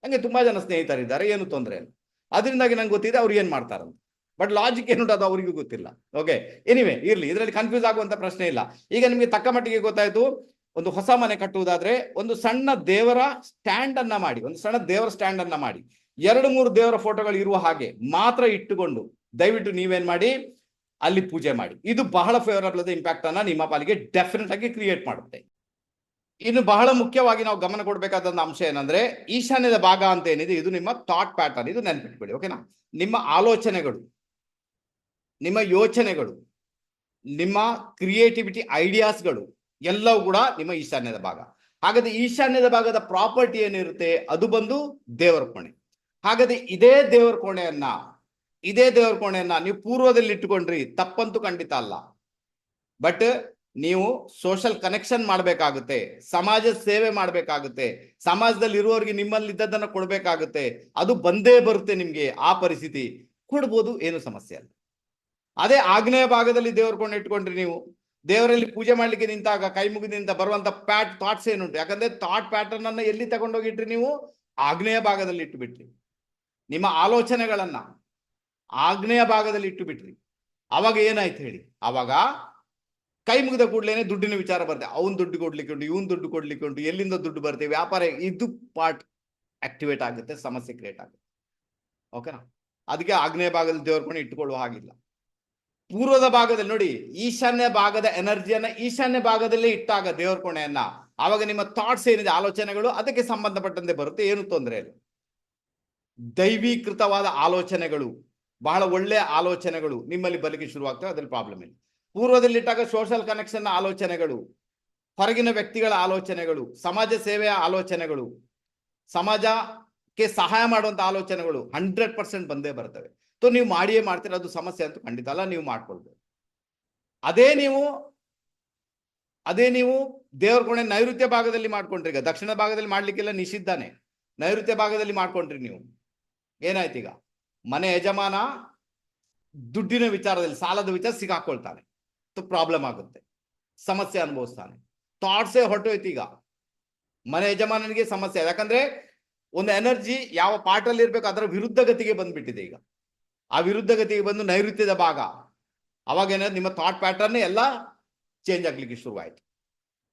ಹಂಗೆ ತುಂಬಾ ಜನ ಸ್ನೇಹಿತರಿದ್ದಾರೆ. ಏನು ತೊಂದರೆ ಇಲ್ಲ. ಅದರಿಂದಾಗಿ ನಂಗೆ ಗೊತ್ತಿದೆ ಅವ್ರು ಏನ್ ಮಾಡ್ತಾರಂತ. ಬಟ್ ಲಾಜಿಕ್ ಏನು ಅದು ಅವರಿಗೂ ಗೊತ್ತಿಲ್ಲ. ಓಕೆ ಎನಿವೆ ಇರ್ಲಿ. ಇದರಲ್ಲಿ ಕನ್ಫ್ಯೂಸ್ ಆಗುವಂತ ಪ್ರಶ್ನೆ ಇಲ್ಲ. ಈಗ ನಿಮಗೆ ತಕ್ಕ ಮಟ್ಟಿಗೆ ಗೊತ್ತಾಯ್ತು. ಒಂದು ಹೊಸ ಮನೆ ಕಟ್ಟುವುದಾದ್ರೆ ಒಂದು ಸಣ್ಣ ದೇವರ ಸ್ಟ್ಯಾಂಡ್ ಅನ್ನ ಮಾಡಿ. ಒಂದು ಸಣ್ಣ ದೇವರ ಸ್ಟ್ಯಾಂಡ್ ಅನ್ನ ಮಾಡಿ. ಎರಡು ಮೂರು ದೇವರ ಫೋಟೋಗಳು ಇರುವ ಹಾಗೆ ಮಾತ್ರ ಇಟ್ಟುಕೊಂಡು ದಯವಿಟ್ಟು ನೀವೇನ್ ಮಾಡಿ? ಅಲ್ಲಿ ಪೂಜೆ ಮಾಡಿ. ಇದು ಬಹಳ ಫೇವರಬಲ್ ಆದ ಇಂಪ್ಯಾಕ್ಟ್ ಅನ್ನ ನಿಮ್ಮ ಪಾಲಿಗೆ ಡೆಫಿನೆಟ್ ಆಗಿ ಕ್ರಿಯೇಟ್ ಮಾಡುತ್ತೆ. ಇನ್ನು ಬಹಳ ಮುಖ್ಯವಾಗಿ ನಾವು ಗಮನ ಕೊಡಬೇಕಾದ ಅಂಶ ಏನಂದ್ರೆ ಈಶಾನ್ಯದ ಭಾಗ ಅಂತ ಏನಿದೆ, ಇದು ನಿಮ್ಮ ಥಾಟ್ ಪ್ಯಾಟರ್ನ್ ಇದು ನೆನ್ಪಿಟ್ಕೊಳ್ಳಿ ಓಕೆನಾ ನಿಮ್ಮ ಆಲೋಚನೆಗಳು. ನಿಮ್ಮ ಯೋಚನೆಗಳು, ನಿಮ್ಮ ಕ್ರಿಯೇಟಿವಿಟಿ ಐಡಿಯಾಸ್ಗಳು ಎಲ್ಲವೂ ಕೂಡ ನಿಮ್ಮ ಈಶಾನ್ಯದ ಭಾಗ. ಹಾಗಾದ್ರೆ ಈಶಾನ್ಯದ ಭಾಗದ ಪ್ರಾಪರ್ಟಿ ಏನಿರುತ್ತೆ? ಅದು ಬಂದು ದೇವರ ಕೋಣೆ. ಹಾಗಾದ್ರೆ ಇದೇ ದೇವರ ಕೋಣೆಯನ್ನ, ಇದೇ ದೇವರ ಕೋಣೆಯನ್ನ ನೀವು ಪೂರ್ವದಲ್ಲಿ ಇಟ್ಟುಕೊಂಡ್ರಿ, ತಪ್ಪಂತೂ ಖಂಡಿತ ಅಲ್ಲ. ಬಟ್ ನೀವು ಸೋಷಲ್ ಕನೆಕ್ಷನ್ ಮಾಡಬೇಕಾಗುತ್ತೆ, ಸಮಾಜ ಸೇವೆ ಮಾಡಬೇಕಾಗುತ್ತೆ, ಸಮಾಜದಲ್ಲಿ ಇರುವವರಿಗೆ ನಿಮ್ಮಲ್ಲಿ ಇದ್ದದ್ದನ್ನ ಕೊಡಬೇಕಾಗುತ್ತೆ, ಅದು ಬಂದೇ ಬರುತ್ತೆ ನಿಮ್ಗೆ ಆ ಪರಿಸ್ಥಿತಿ. ಕೊಡ್ಬೋದು, ಏನು ಸಮಸ್ಯೆ ಅಲ್ಲ. ಅದೇ ಆಗ್ನೇಯ ಭಾಗದಲ್ಲಿ ದೇವ್ರ ಕೊಂಡು ಇಟ್ಕೊಂಡ್ರಿ ನೀವು. ದೇವರಲ್ಲಿ ಪೂಜೆ ಮಾಡ್ಲಿಕ್ಕೆ ನಿಂತಾಗ, ಕೈ ಮುಗಿದಿಂದ ಬರುವಂತ ಪ್ಯಾಟ್ ಥಾಟ್ಸ್ ಏನುಂಟು? ಯಾಕಂದ್ರೆ ಥಾಟ್ ಪ್ಯಾಟರ್ನ್ ಅನ್ನ ಎಲ್ಲಿ ತಗೊಂಡೋಗಿಟ್ರಿ ನೀವು? ಆಗ್ನೇಯ ಭಾಗದಲ್ಲಿ ಇಟ್ಟು ಬಿಟ್ರಿ ನಿಮ್ಮ ಆಲೋಚನೆಗಳನ್ನ ಆಗ್ನೇಯ ಭಾಗದಲ್ಲಿ ಇಟ್ಟು ಬಿಟ್ರಿ ಅವಾಗ ಏನಾಯ್ತು ಹೇಳಿ? ಅವಾಗ ಕೈ ಮುಗಿದ ಕೂಡಲೇನೆ ದುಡ್ಡಿನ ವಿಚಾರ ಬರುತ್ತೆ ಅವನ್ ದುಡ್ಡು ಕೊಡ್ಲಿಕ್ಕೆ ಉಂಟು, ಇವನ್ ದುಡ್ಡು ಕೊಡ್ಲಿಕ್ಕೆ ಉಂಟು, ಎಲ್ಲಿಂದ ದುಡ್ಡು ಬರುತ್ತೆ ವ್ಯಾಪಾರ, ಇದು ಪಾರ್ಟ್ ಆಕ್ಟಿವೇಟ್ ಆಗುತ್ತೆ, ಸಮಸ್ಯೆ ಕ್ರಿಯೇಟ್ ಆಗುತ್ತೆ. ಓಕೆನಾ ಅದಕ್ಕೆ ಆಗ್ನೇಯ ಭಾಗದಲ್ಲಿ ದೇವರ್ಕೊಂಡು ಇಟ್ಟುಕೊಳ್ಳುವ ಹಾಗಿಲ್ಲ. ಪೂರ್ವದ ಭಾಗದಲ್ಲಿ ನೋಡಿ, ಈಶಾನ್ಯ ಭಾಗದ ಎನರ್ಜಿಯನ್ನ ಈಶಾನ್ಯ ಭಾಗದಲ್ಲೇ ಇಟ್ಟಾಗ ದೇವರ ಕೋಣೆಯನ್ನ. ಆವಾಗ ನಿಮ್ಮ ಥಾಟ್ಸ್ ಏನಿದೆ, ಆಲೋಚನೆಗಳು, ಅದಕ್ಕೆ ಸಂಬಂಧಪಟ್ಟಂತೆ ಬರುತ್ತೆ. ಏನು ತೊಂದರೆ ಇಲ್ಲ. ದೈವೀಕೃತವಾದ ಆಲೋಚನೆಗಳು, ಬಹಳ ಒಳ್ಳೆಯ ಆಲೋಚನೆಗಳು ನಿಮ್ಮಲ್ಲಿ ಬಲಿಗೆ ಶುರುವಾಗ್ತವೆ, ಅದ್ರಲ್ಲಿ ಪ್ರಾಬ್ಲಮ್ ಇಲ್ಲ. ಪೂರ್ವದಲ್ಲಿ ಇಟ್ಟಾಗ ಸೋಷಲ್ ಕನೆಕ್ಷನ್ ಆಲೋಚನೆಗಳು, ಹೊರಗಿನ ವ್ಯಕ್ತಿಗಳ ಆಲೋಚನೆಗಳು, ಸಮಾಜ ಸೇವೆಯ ಆಲೋಚನೆಗಳು, ಸಮಾಜಕ್ಕೆ ಸಹಾಯ ಮಾಡುವಂತ ಆಲೋಚನೆಗಳು ಹಂಡ್ರೆಡ್ ಪರ್ಸೆಂಟ್ ಬಂದೇ ಬರ್ತವೆ. ಸೊ ನೀವು ಮಾಡಿಯೇ ಮಾಡ್ತೀರ, ಅದು ಸಮಸ್ಯೆ ಅಂತ ಖಂಡಿತ ಅಲ್ಲ, ನೀವು ಮಾಡ್ಕೊಳ್ಬೇಕು. ಅದೇ ನೀವು ಅದೇ ನೀವು ದೇವರ ಕೋಣೆ ನೈಋತ್ಯ ಭಾಗದಲ್ಲಿ ಮಾಡ್ಕೊಂಡ್ರಿ ಈಗ. ದಕ್ಷಿಣ ಭಾಗದಲ್ಲಿ ಮಾಡ್ಲಿಕ್ಕೆಲ್ಲ ನಿಷಿದ್ಧಾನೆ. ನೈಋತ್ಯ ಭಾಗದಲ್ಲಿ ಮಾಡ್ಕೊಂಡ್ರಿ ನೀವು. ಏನಾಯ್ತು ಈಗ? ಮನೆ ಯಜಮಾನ ದುಡ್ಡಿನ ವಿಚಾರದಲ್ಲಿ, ಸಾಲದ ವಿಚಾರ ಸಿಗಾಕೊಳ್ತಾನೆ. ಪ್ರಾಬ್ಲಮ್ ಆಗುತ್ತೆ. ಸಮಸ್ಯೆ ಅನುಭವಿಸ್ತಾನೆ. ಥಾಟ್ಸೇ ಹೊರಟೋಯ್ತು ಈಗ. ಮನೆ ಯಜಮಾನನಿಗೆ ಸಮಸ್ಯೆ. ಯಾಕಂದ್ರೆ, ಒಂದು ಎನರ್ಜಿ ಯಾವ ಪಾರ್ಟಲ್ಲಿ ಇರ್ಬೇಕು, ಅದರ ವಿರುದ್ಧ ಗತಿಗೆ ಬಂದ್ಬಿಟ್ಟಿದೆ ಈಗ. ಆ ವಿರುದ್ಧ ಗತಿಗೆ ಬಂದು ನೈಋತ್ಯದ ಭಾಗ. ಅವಾಗ ಏನಾದ್ರು ನಿಮ್ಮ ಥಾಟ್ ಪ್ಯಾಟರ್ನ್ ಎಲ್ಲ ಚೇಂಜ್ ಆಗ್ಲಿಕ್ಕೆ ಶುರುವಾಯಿತು.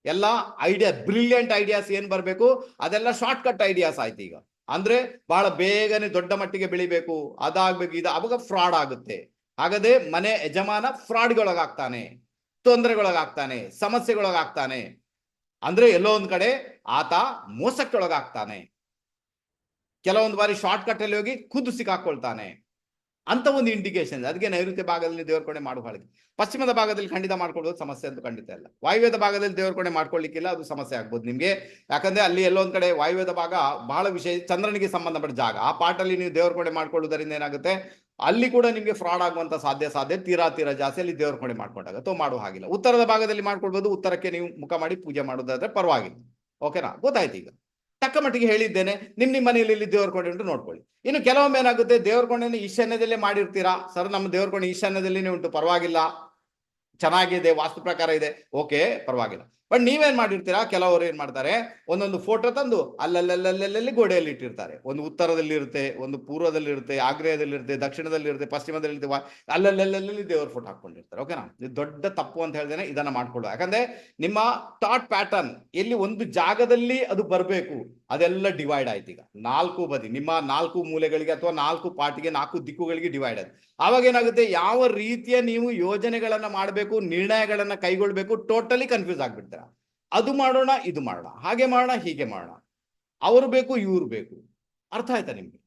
ಎಲ್ಲ ಐಡಿಯಾ ಬ್ರಿಲಿಯಂಟ್ ಐಡಿಯಾಸ್ ಏನ್ ಬರಬೇಕು? ಅದೆಲ್ಲ ಶಾರ್ಟ್ ಕಟ್ ಐಡಿಯಾಸ್ ಆಯ್ತು ಈಗ. ಅಂದ್ರೆ ಬಹಳ ಬೇಗನೆ ದೊಡ್ಡ ಮಟ್ಟಿಗೆ ಬೆಳಿಬೇಕು. ಅದಾಗ್ಬೇಕು. ಇದು ಅವಾಗ ಫ್ರಾಡ್ ಆಗುತ್ತೆ. ಹಾಗಾದ್ರೆ ಮನೆ ಯಜಮಾನ ಫ್ರಾಡ್ಗೊಳಗಾಗ್ತಾನೆ ತೊಂದರೆಗೊಳಗಾಗ್ತಾನೆ. ಸಮಸ್ಯೆಗೊಳಗಾಗ್ತಾನೆ. ಅಂದ್ರೆ ಎಲ್ಲೋ ಒಂದ್ ಕಡೆ ಆತ ಮೋಸಕ್ಕೊಳಗಾಗ್ತಾನೆ. ಕೆಲವೊಂದು ಬಾರಿ ಶಾರ್ಟ್ ಕಟ್ ಅಲ್ಲಿ ಹೋಗಿ ಖುದ್ದು ಸಿಕ್ಕಾಕೊಳ್ತಾನೆ. ಅಂತ ಒಂದು ಇಂಡಿಕೇಶನ್ ಅದಕ್ಕೆ ನೈಋತ್ಯ ಭಾಗದಲ್ಲಿ ದೇವರಕೊಣೆ ಹಾಗೆ. ಪಶ್ಚಿಮದ ಭಾಗದಲ್ಲಿ ಖಂಡಿತ ಮಾಡ್ಕೊಳ್ಳೋದು ಸಮಸ್ಯೆ ಅಂತ ಖಂಡಿತ ಇಲ್ಲ. ವಾಯುವ್ಯದ ಭಾಗದಲ್ಲಿ ದೇವರಕೊಣೆ ಮಾಡ್ಕೊಳ್ಳಿಕ್ಕಿಲ್ಲ, ಅದು ಸಮಸ್ಯೆ ಆಗ್ಬೋದು ನಿಮಗೆ. ಯಾಕಂದ್ರೆ ಅಲ್ಲಿ ಎಲ್ಲೊಂದ್ ಕಡೆ ವಾಯುವ್ಯದ ಭಾಗ ಬಹಳ ವಿಷಯ ಚಂದ್ರನಿಗೆ ಸಂಬಂಧಪಟ್ಟ ಜಾಗ. ಆ ಪಾಟಲ್ಲಿ ನೀವು ದೇವ್ರ ಮಾಡ್ಕೊಳ್ಳೋದರಿಂದ ಮಾಡ್ಕೊಳ್ಳೋದ್ರಿಂದ ಏನಾಗುತ್ತೆ? ಅಲ್ಲಿ ಕೂಡ ನಿಮಗೆ ಫ್ರಾಡ್ ಆಗುವಂತ ಸಾಧ್ಯ ಸಾಧ್ಯ, ತೀರಾ ತೀರಾ ಜಾಸ್ತಿ ಅಲ್ಲಿ ದೇವರಕೊಣೆ ಮಾಡ್ಕೊಂಡಾಗ. ಅಥವಾ ಮಾಡುವ ಹಾಗಿಲ್ಲ. ಉತ್ತರದ ಭಾಗದಲ್ಲಿ ಮಾಡ್ಕೊಳ್ಬೋದು, ಉತ್ತರಕ್ಕೆ ನೀವು ಮುಖ ಮಾಡಿ ಪೂಜೆ ಮಾಡೋದಾದ್ರೆ ಪರವಾಗಿಲ್ಲ. ಓಕೆನಾ ಗೊತ್ತಾಯ್ತು ಈಗ. ತಕ್ಕ ಮಟ್ಟಿಗೆ ಹೇಳಿದ್ದೇನೆ, ನಿಮ್ ನಿಮ್ಮ ಮನೆಯಲ್ಲಿ ಇಲ್ಲಿ ದೇವ್ರ ಕೊಂಡೆ ಉಂಟು ನೋಡ್ಕೊಳ್ಳಿ. ಇನ್ನು ಕೆಲವೊಮ್ಮೆ ಏನಾಗುತ್ತೆ, ದೇವ್ರ ಕೊಂಡೆನ ಈಶಾನ್ಯದಲ್ಲೇ ಮಾಡಿರ್ತೀರಾ? ಸರ್, ನಮ್ಮ ದೇವ್ರ ಕೊಂಡೆ ಈಶಾನ್ಯದಲ್ಲಿನೇ ಉಂಟು, ಪರವಾಗಿಲ್ಲ. ಚೆನ್ನಾಗಿದೆ, ವಾಸ್ತು ಪ್ರಕಾರ ಇದೆ. ಓಕೆ, ಪರವಾಗಿಲ್ಲ. ಬಟ್ ನೀವೇನ್ ಮಾಡಿರ್ತೀರಾ? ಕೆಲವರು ಏನ್ ಮಾಡ್ತಾರೆ? ಒಂದೊಂದು ಫೋಟೋ ತಂದು ಅಲ್ಲಲ್ಲಲ್ಲಲ್ಲಿ ಗೋಡೆಯಲ್ಲಿ ಇಟ್ಟಿರ್ತಾರೆ. ಒಂದು ಉತ್ತರದಲ್ಲಿ ಇರುತ್ತೆ ಒಂದು ಪೂರ್ವದಲ್ಲಿ ಇರುತ್ತೆ ಆಗ್ನೇಯದಲ್ಲಿ ಇರುತ್ತೆ ದಕ್ಷಿಣದಲ್ಲಿ ಇರುತ್ತೆ ಪಶ್ಚಿಮದಲ್ಲಿ ಇರುತ್ತೆ ಅಲ್ಲಲ್ಲಲ್ಲಲ್ಲಿ ದೇವ್ರ ಫೋಟೋ ಹಾಕೊಂಡಿರ್ತಾರೆ ಓಕೆನಾ ಇದು ದೊಡ್ಡ ತಪ್ಪು ಅಂತ ಹೇಳ್ದೇನೆ ಇದನ್ನ ಮಾಡ್ಕೊಳ್ಳೋ ಯಾಕಂದ್ರೆ ನಿಮ್ಮ ಥಾಟ್ ಪ್ಯಾಟರ್ನ್ ಎಲ್ಲಿ ಒಂದು ಜಾಗದಲ್ಲಿ ಅದು ಬರಬೇಕು, ಅದೆಲ್ಲ ಡಿವೈಡ್ ಆಯ್ತು ಈಗ. ನಾಲ್ಕು ಬದಿ, ನಿಮ್ಮ ನಾಲ್ಕು ಮೂಲೆಗಳಿಗೆ ಅಥವಾ ನಾಲ್ಕು ಪಾರ್ಟಿಗೆ ನಾಲ್ಕು ದಿಕ್ಕುಗಳಿಗೆ ಡಿವೈಡ್ ಆಯ್ತು. ಅವಾಗ ಏನಾಗುತ್ತೆ? ಯಾವ ರೀತಿಯ ನೀವು ಯೋಜನೆಗಳನ್ನ ಮಾಡಬೇಕು, ನಿರ್ಣಯಗಳನ್ನ ಕೈಗೊಳ್ಬೇಕು ಟೋಟಲಿ ಕನ್ಫ್ಯೂಸ್ ಆಗ್ಬಿಡ್ತೀರ. ಅದು ಮಾಡೋಣ, ಇದು ಮಾಡೋಣ. ಹಾಗೆ ಮಾಡೋಣ, ಹೀಗೆ ಮಾಡೋಣ. ಅವರು ಬೇಕು, ಇವ್ರು ಬೇಕು. ಅರ್ಥ ಆಯ್ತಾ ನಿಮ್ಗೆ?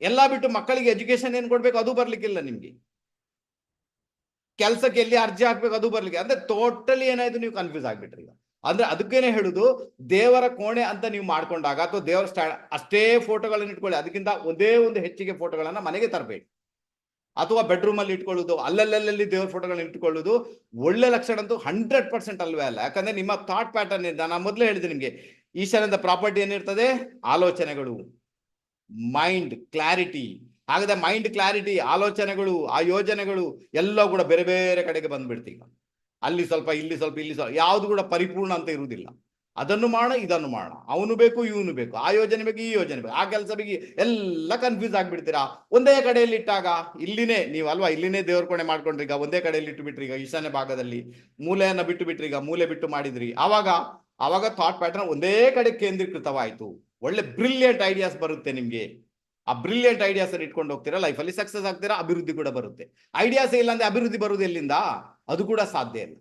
ಎಲ್ಲ ಬಿಟ್ಟು ಮಕ್ಕಳಿಗೆ ಎಜುಕೇಶನ್ ಏನ್ ಕೊಡ್ಬೇಕು? ಅದು ಬರ್ಲಿಕ್ಕಿಲ್ಲ ನಿಮ್ಗೆ. ಕೆಲ್ಸಕ್ಕೆ ಎಲ್ಲಿ ಅರ್ಜಿ ಹಾಕ್ಬೇಕು, ಅದು ಬರ್ಲಿಕ್ಕೆ. ಅಂದ್ರೆ ಟೋಟಲಿ ಏನಾಯ್ತು, ನೀವು ಕನ್ಫ್ಯೂಸ್ ಆಗ್ಬಿಟ್ರಿ ಅಂದ್ರೆ ಅದಕ್ಕೇನೆ ಹೇಳುದು, ದೇವರ ಕೋಣೆ ಅಂತ ನೀವು ಮಾಡ್ಕೊಂಡಾಗ, ಅಥವಾ ದೇವರ ಸ್ಟ್ಯಾಂಡ್ ಅಷ್ಟೇ ಫೋಟೋಗಳನ್ನ ಇಟ್ಕೊಳ್ಳಿ. ಅದಕ್ಕಿಂತ ಒಂದೇ ಒಂದು ಹೆಚ್ಚಿಗೆ ಫೋಟೋಗಳನ್ನ ಮನೆಗೆ ತರಬೇಡಿ ಅಥವಾ ಬೆಡ್ರೂಮ್ ಅಲ್ಲಿ ಇಟ್ಕೊಳ್ಳೋದು ಅಲ್ಲಲ್ಲಲ್ಲಿ ದೇವ್ರ ಫೋಟೋಗಳನ್ನ ಇಟ್ಕೊಳ್ಳೋದು ಒಳ್ಳೆ ಲಕ್ಷಣ ಅಂತೂ ಹಂಡ್ರೆಡ್ ಪರ್ಸೆಂಟ್ ಅಲ್ವೇ ಅಲ್ಲ. ಯಾಕಂದ್ರೆ ನಿಮ್ಮ ಥಾಟ್ ಪ್ಯಾಟರ್ನ್ ಇದೆ ನಾನು ಮೊದಲೇ ಹೇಳಿದೆ ನಿಮಗೆ ಈಶಾನ್ಯದ ಪ್ರಾಪರ್ಟಿ ಏನಿರ್ತದೆ ಆಲೋಚನೆಗಳು ಮೈಂಡ್ ಕ್ಲಾರಿಟಿ ಹಾಗಾದ್ರೆ ಮೈಂಡ್ ಕ್ಲಾರಿಟಿ ಆಲೋಚನೆಗಳು, ಆ ಯೋಜನೆಗಳು ಎಲ್ಲ ಕೂಡ ಬೇರೆ ಬೇರೆ ಕಡೆಗೆ ಬಂದ್ಬಿಡ್ತೀವಿ. ಅಲ್ಲಿ ಸ್ವಲ್ಪ, ಇಲ್ಲಿ ಸ್ವಲ್ಪ ಇಲ್ಲಿ ಸ್ವಲ್ಪ, ಯಾವುದು ಕೂಡ ಪರಿಪೂರ್ಣ ಅಂತ ಇರುವುದಿಲ್ಲ. ಅದನ್ನು ಮಾಡೋಣ ಇದನ್ನು ಮಾಡೋಣ ಅವನು ಬೇಕು, ಇವನು ಬೇಕು. ಆ ಯೋಜನೆ ಬೇಕು, ಈ ಯೋಜನೆ ಬೇಕು. ಆ ಕೆಲಸ ಬೇಕು ಎಲ್ಲ ಕನ್ಫ್ಯೂಸ್ ಆಗಿಬಿಡ್ತೀರಾ? ಒಂದೇ ಕಡೆಯಲ್ಲಿ ಇಟ್ಟಾಗ ಇಲ್ಲಿನೇ ನೀವು ಅಲ್ವಾ? ಇಲ್ಲಿನೇ ದೇವ್ರ ಕೊಣೆ ಮಾಡ್ಕೊಂಡ್ರಿ ಈಗ ಒಂದೇ ಕಡೆಯಲ್ಲಿ ಇಟ್ಟು ಬಿಟ್ರಿ ಈಗ ಈಶಾನ್ಯ ಭಾಗದಲ್ಲಿ ಮೂಲೆಯನ್ನು ಬಿಟ್ಟು ಬಿಟ್ರಿ ಈಗ ಮೂಲೆ ಬಿಟ್ಟು ಮಾಡಿದ್ರಿ. ಆವಾಗ ಆವಾಗ ಥಾಟ್ ಪ್ಯಾಟರ್ನ್ ಒಂದೇ ಕಡೆ ಕೇಂದ್ರೀಕೃತವಾಯಿತು. ಒಳ್ಳೆ ಬ್ರಿಲಿಯಂಟ್ ಐಡಿಯಾಸ್ ಬರುತ್ತೆ ನಿಮಗೆ. ಆ ಬ್ರಿಲಿಯಂಟ್ ಐಡಿಯಾಸ್ ಅನ್ನು ಇಟ್ಕೊಂಡು ಹೋಗ್ತೀರಾ? ಲೈಫಲ್ಲಿ ಸಕ್ಸಸ್ ಆಗ್ತೀರಾ? ಅಭಿವೃದ್ಧಿ ಕೂಡ ಬರುತ್ತೆ. ಐಡಿಯಾಸ್ ಇಲ್ಲಾಂದ್ರೆ ಅಭಿವೃದ್ಧಿ ಬರುವುದು ಎಲ್ಲಿಂದ? ಅದು ಕೂಡ ಸಾಧ್ಯ ಇಲ್ಲ.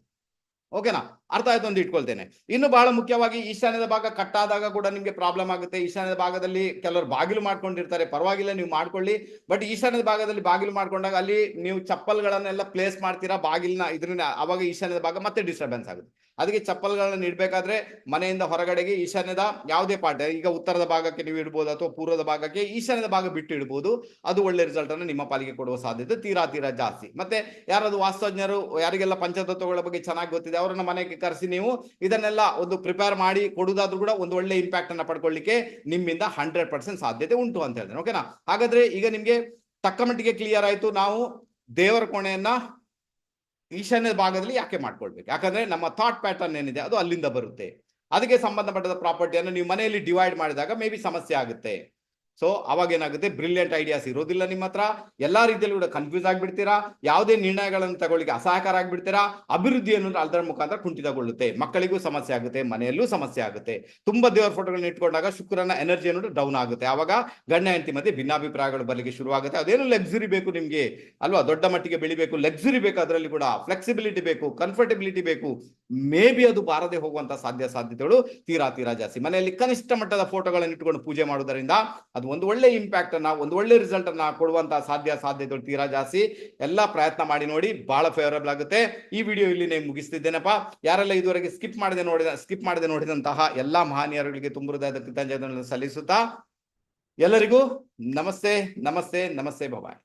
ಓಕೆನಾ? ಅರ್ಥ ಆಯ್ತು ಅಂತ ಇಟ್ಕೊಳ್ತೇನೆ. ಇನ್ನು ಬಹಳ ಮುಖ್ಯವಾಗಿ ಈಶಾನ್ಯದ ಭಾಗ ಕಟ್ಟಾದಾಗ ಕೂಡ ನಿಮ್ಗೆ ಪ್ರಾಬ್ಲಮ್ ಆಗುತ್ತೆ. ಈಶಾನ್ಯದ ಭಾಗದಲ್ಲಿ ಕೆಲವರು ಬಾಗಿಲು ಮಾಡ್ಕೊಂಡಿರ್ತಾರೆ. ಪರವಾಗಿಲ್ಲ, ನೀವು ಮಾಡ್ಕೊಳ್ಳಿ. ಬಟ್ ಈಶಾನ್ಯದ ಭಾಗದಲ್ಲಿ ಬಾಗಿಲು ಮಾಡ್ಕೊಂಡಾಗ ಅಲ್ಲಿ ನೀವು ಚಪ್ಪಲ್ಗಳನ್ನೆಲ್ಲ ಪ್ಲೇಸ್ ಮಾಡ್ತೀರಾ, ಬಾಗಿಲಿನ ಇದ್ರನ್ನ ಅವಾಗ ಈಶಾನ್ಯದ ಭಾಗ ಮತ್ತೆ ಡಿಸ್ಟರ್ಬೆನ್ಸ್ ಆಗುತ್ತೆ. ಅದಕ್ಕೆ ಚಪ್ಪಲ್ಗಳನ್ನ ನೀಡಬೇಕಾದ್ರೆ ಮನೆಯಿಂದ ಹೊರಗಡೆಗೆ ಈಶಾನ್ಯದ ಯಾವುದೇ ಪಾಠ, ಈಗ ಉತ್ತರದ ಭಾಗಕ್ಕೆ ನೀವು ಇಡ್ಬೋದು ಅಥವಾ ಪೂರ್ವದ ಭಾಗಕ್ಕೆ ಈಶಾನ್ಯದ ಭಾಗ ಬಿಟ್ಟು ಇಡ್ಬೋದು, ಅದು ಒಳ್ಳೆ ರಿಸಲ್ಟ್ ಅನ್ನು ನಿಮ್ಮ ಪಾಲಿಗೆ ಕೊಡುವ ಸಾಧ್ಯತೆ ತೀರಾ ತೀರಾ ಜಾಸ್ತಿ. ಮತ್ತೆ ಯಾರಾದ್ರು ವಾಸ್ತವಜ್ಞರು ಯಾರಿಗೆಲ್ಲ ಪಂಚತತ್ವಗಳ ಬಗ್ಗೆ ಚೆನ್ನಾಗಿ ಗೊತ್ತಿದೆ, ಅವರನ್ನ ಮನೆಗೆ ಕರೆಸಿ ನೀವು ಇದನ್ನೆಲ್ಲ ಒಂದು ಪ್ರಿಪೇರ್ ಮಾಡಿ ಕೊಡುವುದಾದ್ರೂ ಕೂಡ ಒಂದು ಒಳ್ಳೆ ಇಂಪ್ಯಾಕ್ಟ್ ಅನ್ನ ಪಡ್ಕೊಳ್ಳಿಕ್ಕೆ ನಿಮ್ಮಿಂದ ಹಂಡ್ರೆಡ್ ಪರ್ಸೆಂಟ್ ಸಾಧ್ಯತೆ ಉಂಟು ಅಂತ ಹೇಳಿದ್ರೆ ಓಕೆನಾ ಹಾಗಾದ್ರೆ ಈಗ ನಿಮ್ಗೆ ತಕ್ಕ ಮಟ್ಟಿಗೆ ಕ್ಲಿಯರ್ ಆಯ್ತು, ನಾವು ದೇವರ ಕೋಣೆಯನ್ನ ಈಶಾನ್ಯ ಭಾಗದಲ್ಲಿ ಯಾಕೆ ಮಾಡ್ಕೊಳ್ಬೇಕು? ಯಾಕಂದ್ರೆ ನಮ್ಮ ಥಾಟ್ ಪ್ಯಾಟರ್ನ್ ಏನಿದೆ ಅದು ಅಲ್ಲಿಂದ ಬರುತ್ತೆ. ಅದಕ್ಕೆ ಸಂಬಂಧಪಟ್ಟದ ಪ್ರಾಪರ್ಟಿಯನ್ನು ನೀವು ಮನೆಯಲ್ಲಿ ಡಿವೈಡ್ ಮಾಡಿದಾಗ ಮೇ ಬಿ ಸಮಸ್ಯೆ ಆಗುತ್ತೆ. ಸೊ ಅವಾಗ ಏನಾಗುತ್ತೆ? ಬ್ರಿಲಿಯಂಟ್ ಐಡಿಯಾಸ್ ಇರೋದಿಲ್ಲ ನಿಮ್ಮ ಹತ್ರ ಎಲ್ಲಾ ರೀತಿಯಲ್ಲಿ ಕೂಡ ಕನ್ಫ್ಯೂಸ್ ಆಗಿಬಿಡ್ತೀರಾ? ಯಾವುದೇ ನಿರ್ಣಯಗಳನ್ನು ತಗೊಳ್ಳಿಕ್ಕೆ ಅಸಹಕಾರ ಆಗಿಬಿಡ್ತೀರಾ? ಅಭಿವೃದ್ಧಿ ಅನ್ನೋದು ಅದರ ಮುಖಾಂತರ ಕುಂಠಿತಗೊಳ್ಳುತ್ತೆ. ಮಕ್ಕಳಿಗೂ ಸಮಸ್ಯೆ ಆಗುತ್ತೆ, ಮನೆಯಲ್ಲೂ ಸಮಸ್ಯೆ ಆಗುತ್ತೆ. ತುಂಬಾ ದೇವರ ಫೋಟೋಗಳನ್ನ ಇಟ್ಕೊಂಡಾಗ ಶುಕ್ರನ ಎನರ್ಜಿ ಅನ್ನೋದು ಡೌನ್ ಆಗುತ್ತೆ. ಆವಾಗ ಗಂಡ ಹೆಂಡತಿ ಮಧ್ಯೆ ಭಿನ್ನಾಭಿಪ್ರಾಯಗಳು ಬರಲಿಕ್ಕೆ ಶುರುವಾಗುತ್ತೆ ಅದೇನು ಲಕ್ಸುರಿ ಬೇಕು ನಿಮಗೆ? ಅಲ್ವಾ? ದೊಡ್ಡ ಮಟ್ಟಿಗೆ ಬೆಳಿಬೇಕು. ಲಕ್ಸುರಿ ಬೇಕು ಅದರಲ್ಲಿ ಕೂಡ. ಫ್ಲೆಕ್ಸಿಬಿಲಿಟಿ ಬೇಕು ಕಂಫರ್ಟಬಿಲಿಟಿ ಬೇಕು. ಮೇ ಬಿ ಅದು ಬಾರದೆ ಹೋಗುವಂತ ಸಾಧ್ಯ, ಸಾಧ್ಯತೆಗಳು ತೀರಾ ತೀರಾ ಜಾಸ್ತಿ. ಮನೆಯಲ್ಲಿ ಕನಿಷ್ಠ ಮಟ್ಟದ ಫೋಟೋಗಳನ್ನು ಇಟ್ಕೊಂಡು ಪೂಜೆ ಮಾಡುವುದರಿಂದ ಅದು ಒಂದು ಒಳ್ಳೆ ಇಂಪ್ಯಾಕ್ಟ್ ಅನ್ನ, ಒಂದು ಒಳ್ಳೆ ರಿಸಲ್ಟ್ ಅನ್ನ ಕೊಡುವಂತ ಸಾಧ್ಯ ಸಾಧ್ಯತೆಗಳು ತೀರಾ ಜಾಸ್ತಿ. ಎಲ್ಲಾ ಪ್ರಯತ್ನ ಮಾಡಿ ನೋಡಿ ಬಹಳ ಫೇವರಬಲ್ ಆಗುತ್ತೆ. ಈ ವಿಡಿಯೋ ಇಲ್ಲಿ ಮುಗಿಸ್ತಿದ್ದೇನಪ್ಪ. ಯಾರೆಲ್ಲ ಇದುವರೆಗೆ ಸ್ಕಿಪ್ ಮಾಡದೆ ನೋಡಿದ ಸ್ಕಿಪ್ ಮಾಡದೆ ನೋಡಿದಂತಹ ಎಲ್ಲಾ ಮಹನೀಯರುಗಳಿಗೆ ತುಂಬ ಹೃದಯದ ಕೃತಜ್ಞತೆಗಳನ್ನು ಸಲ್ಲಿಸುತ್ತಾ, ಎಲ್ಲರಿಗೂ ನಮಸ್ತೆ ನಮಸ್ತೆ ನಮಸ್ತೆ ಬಾಯ್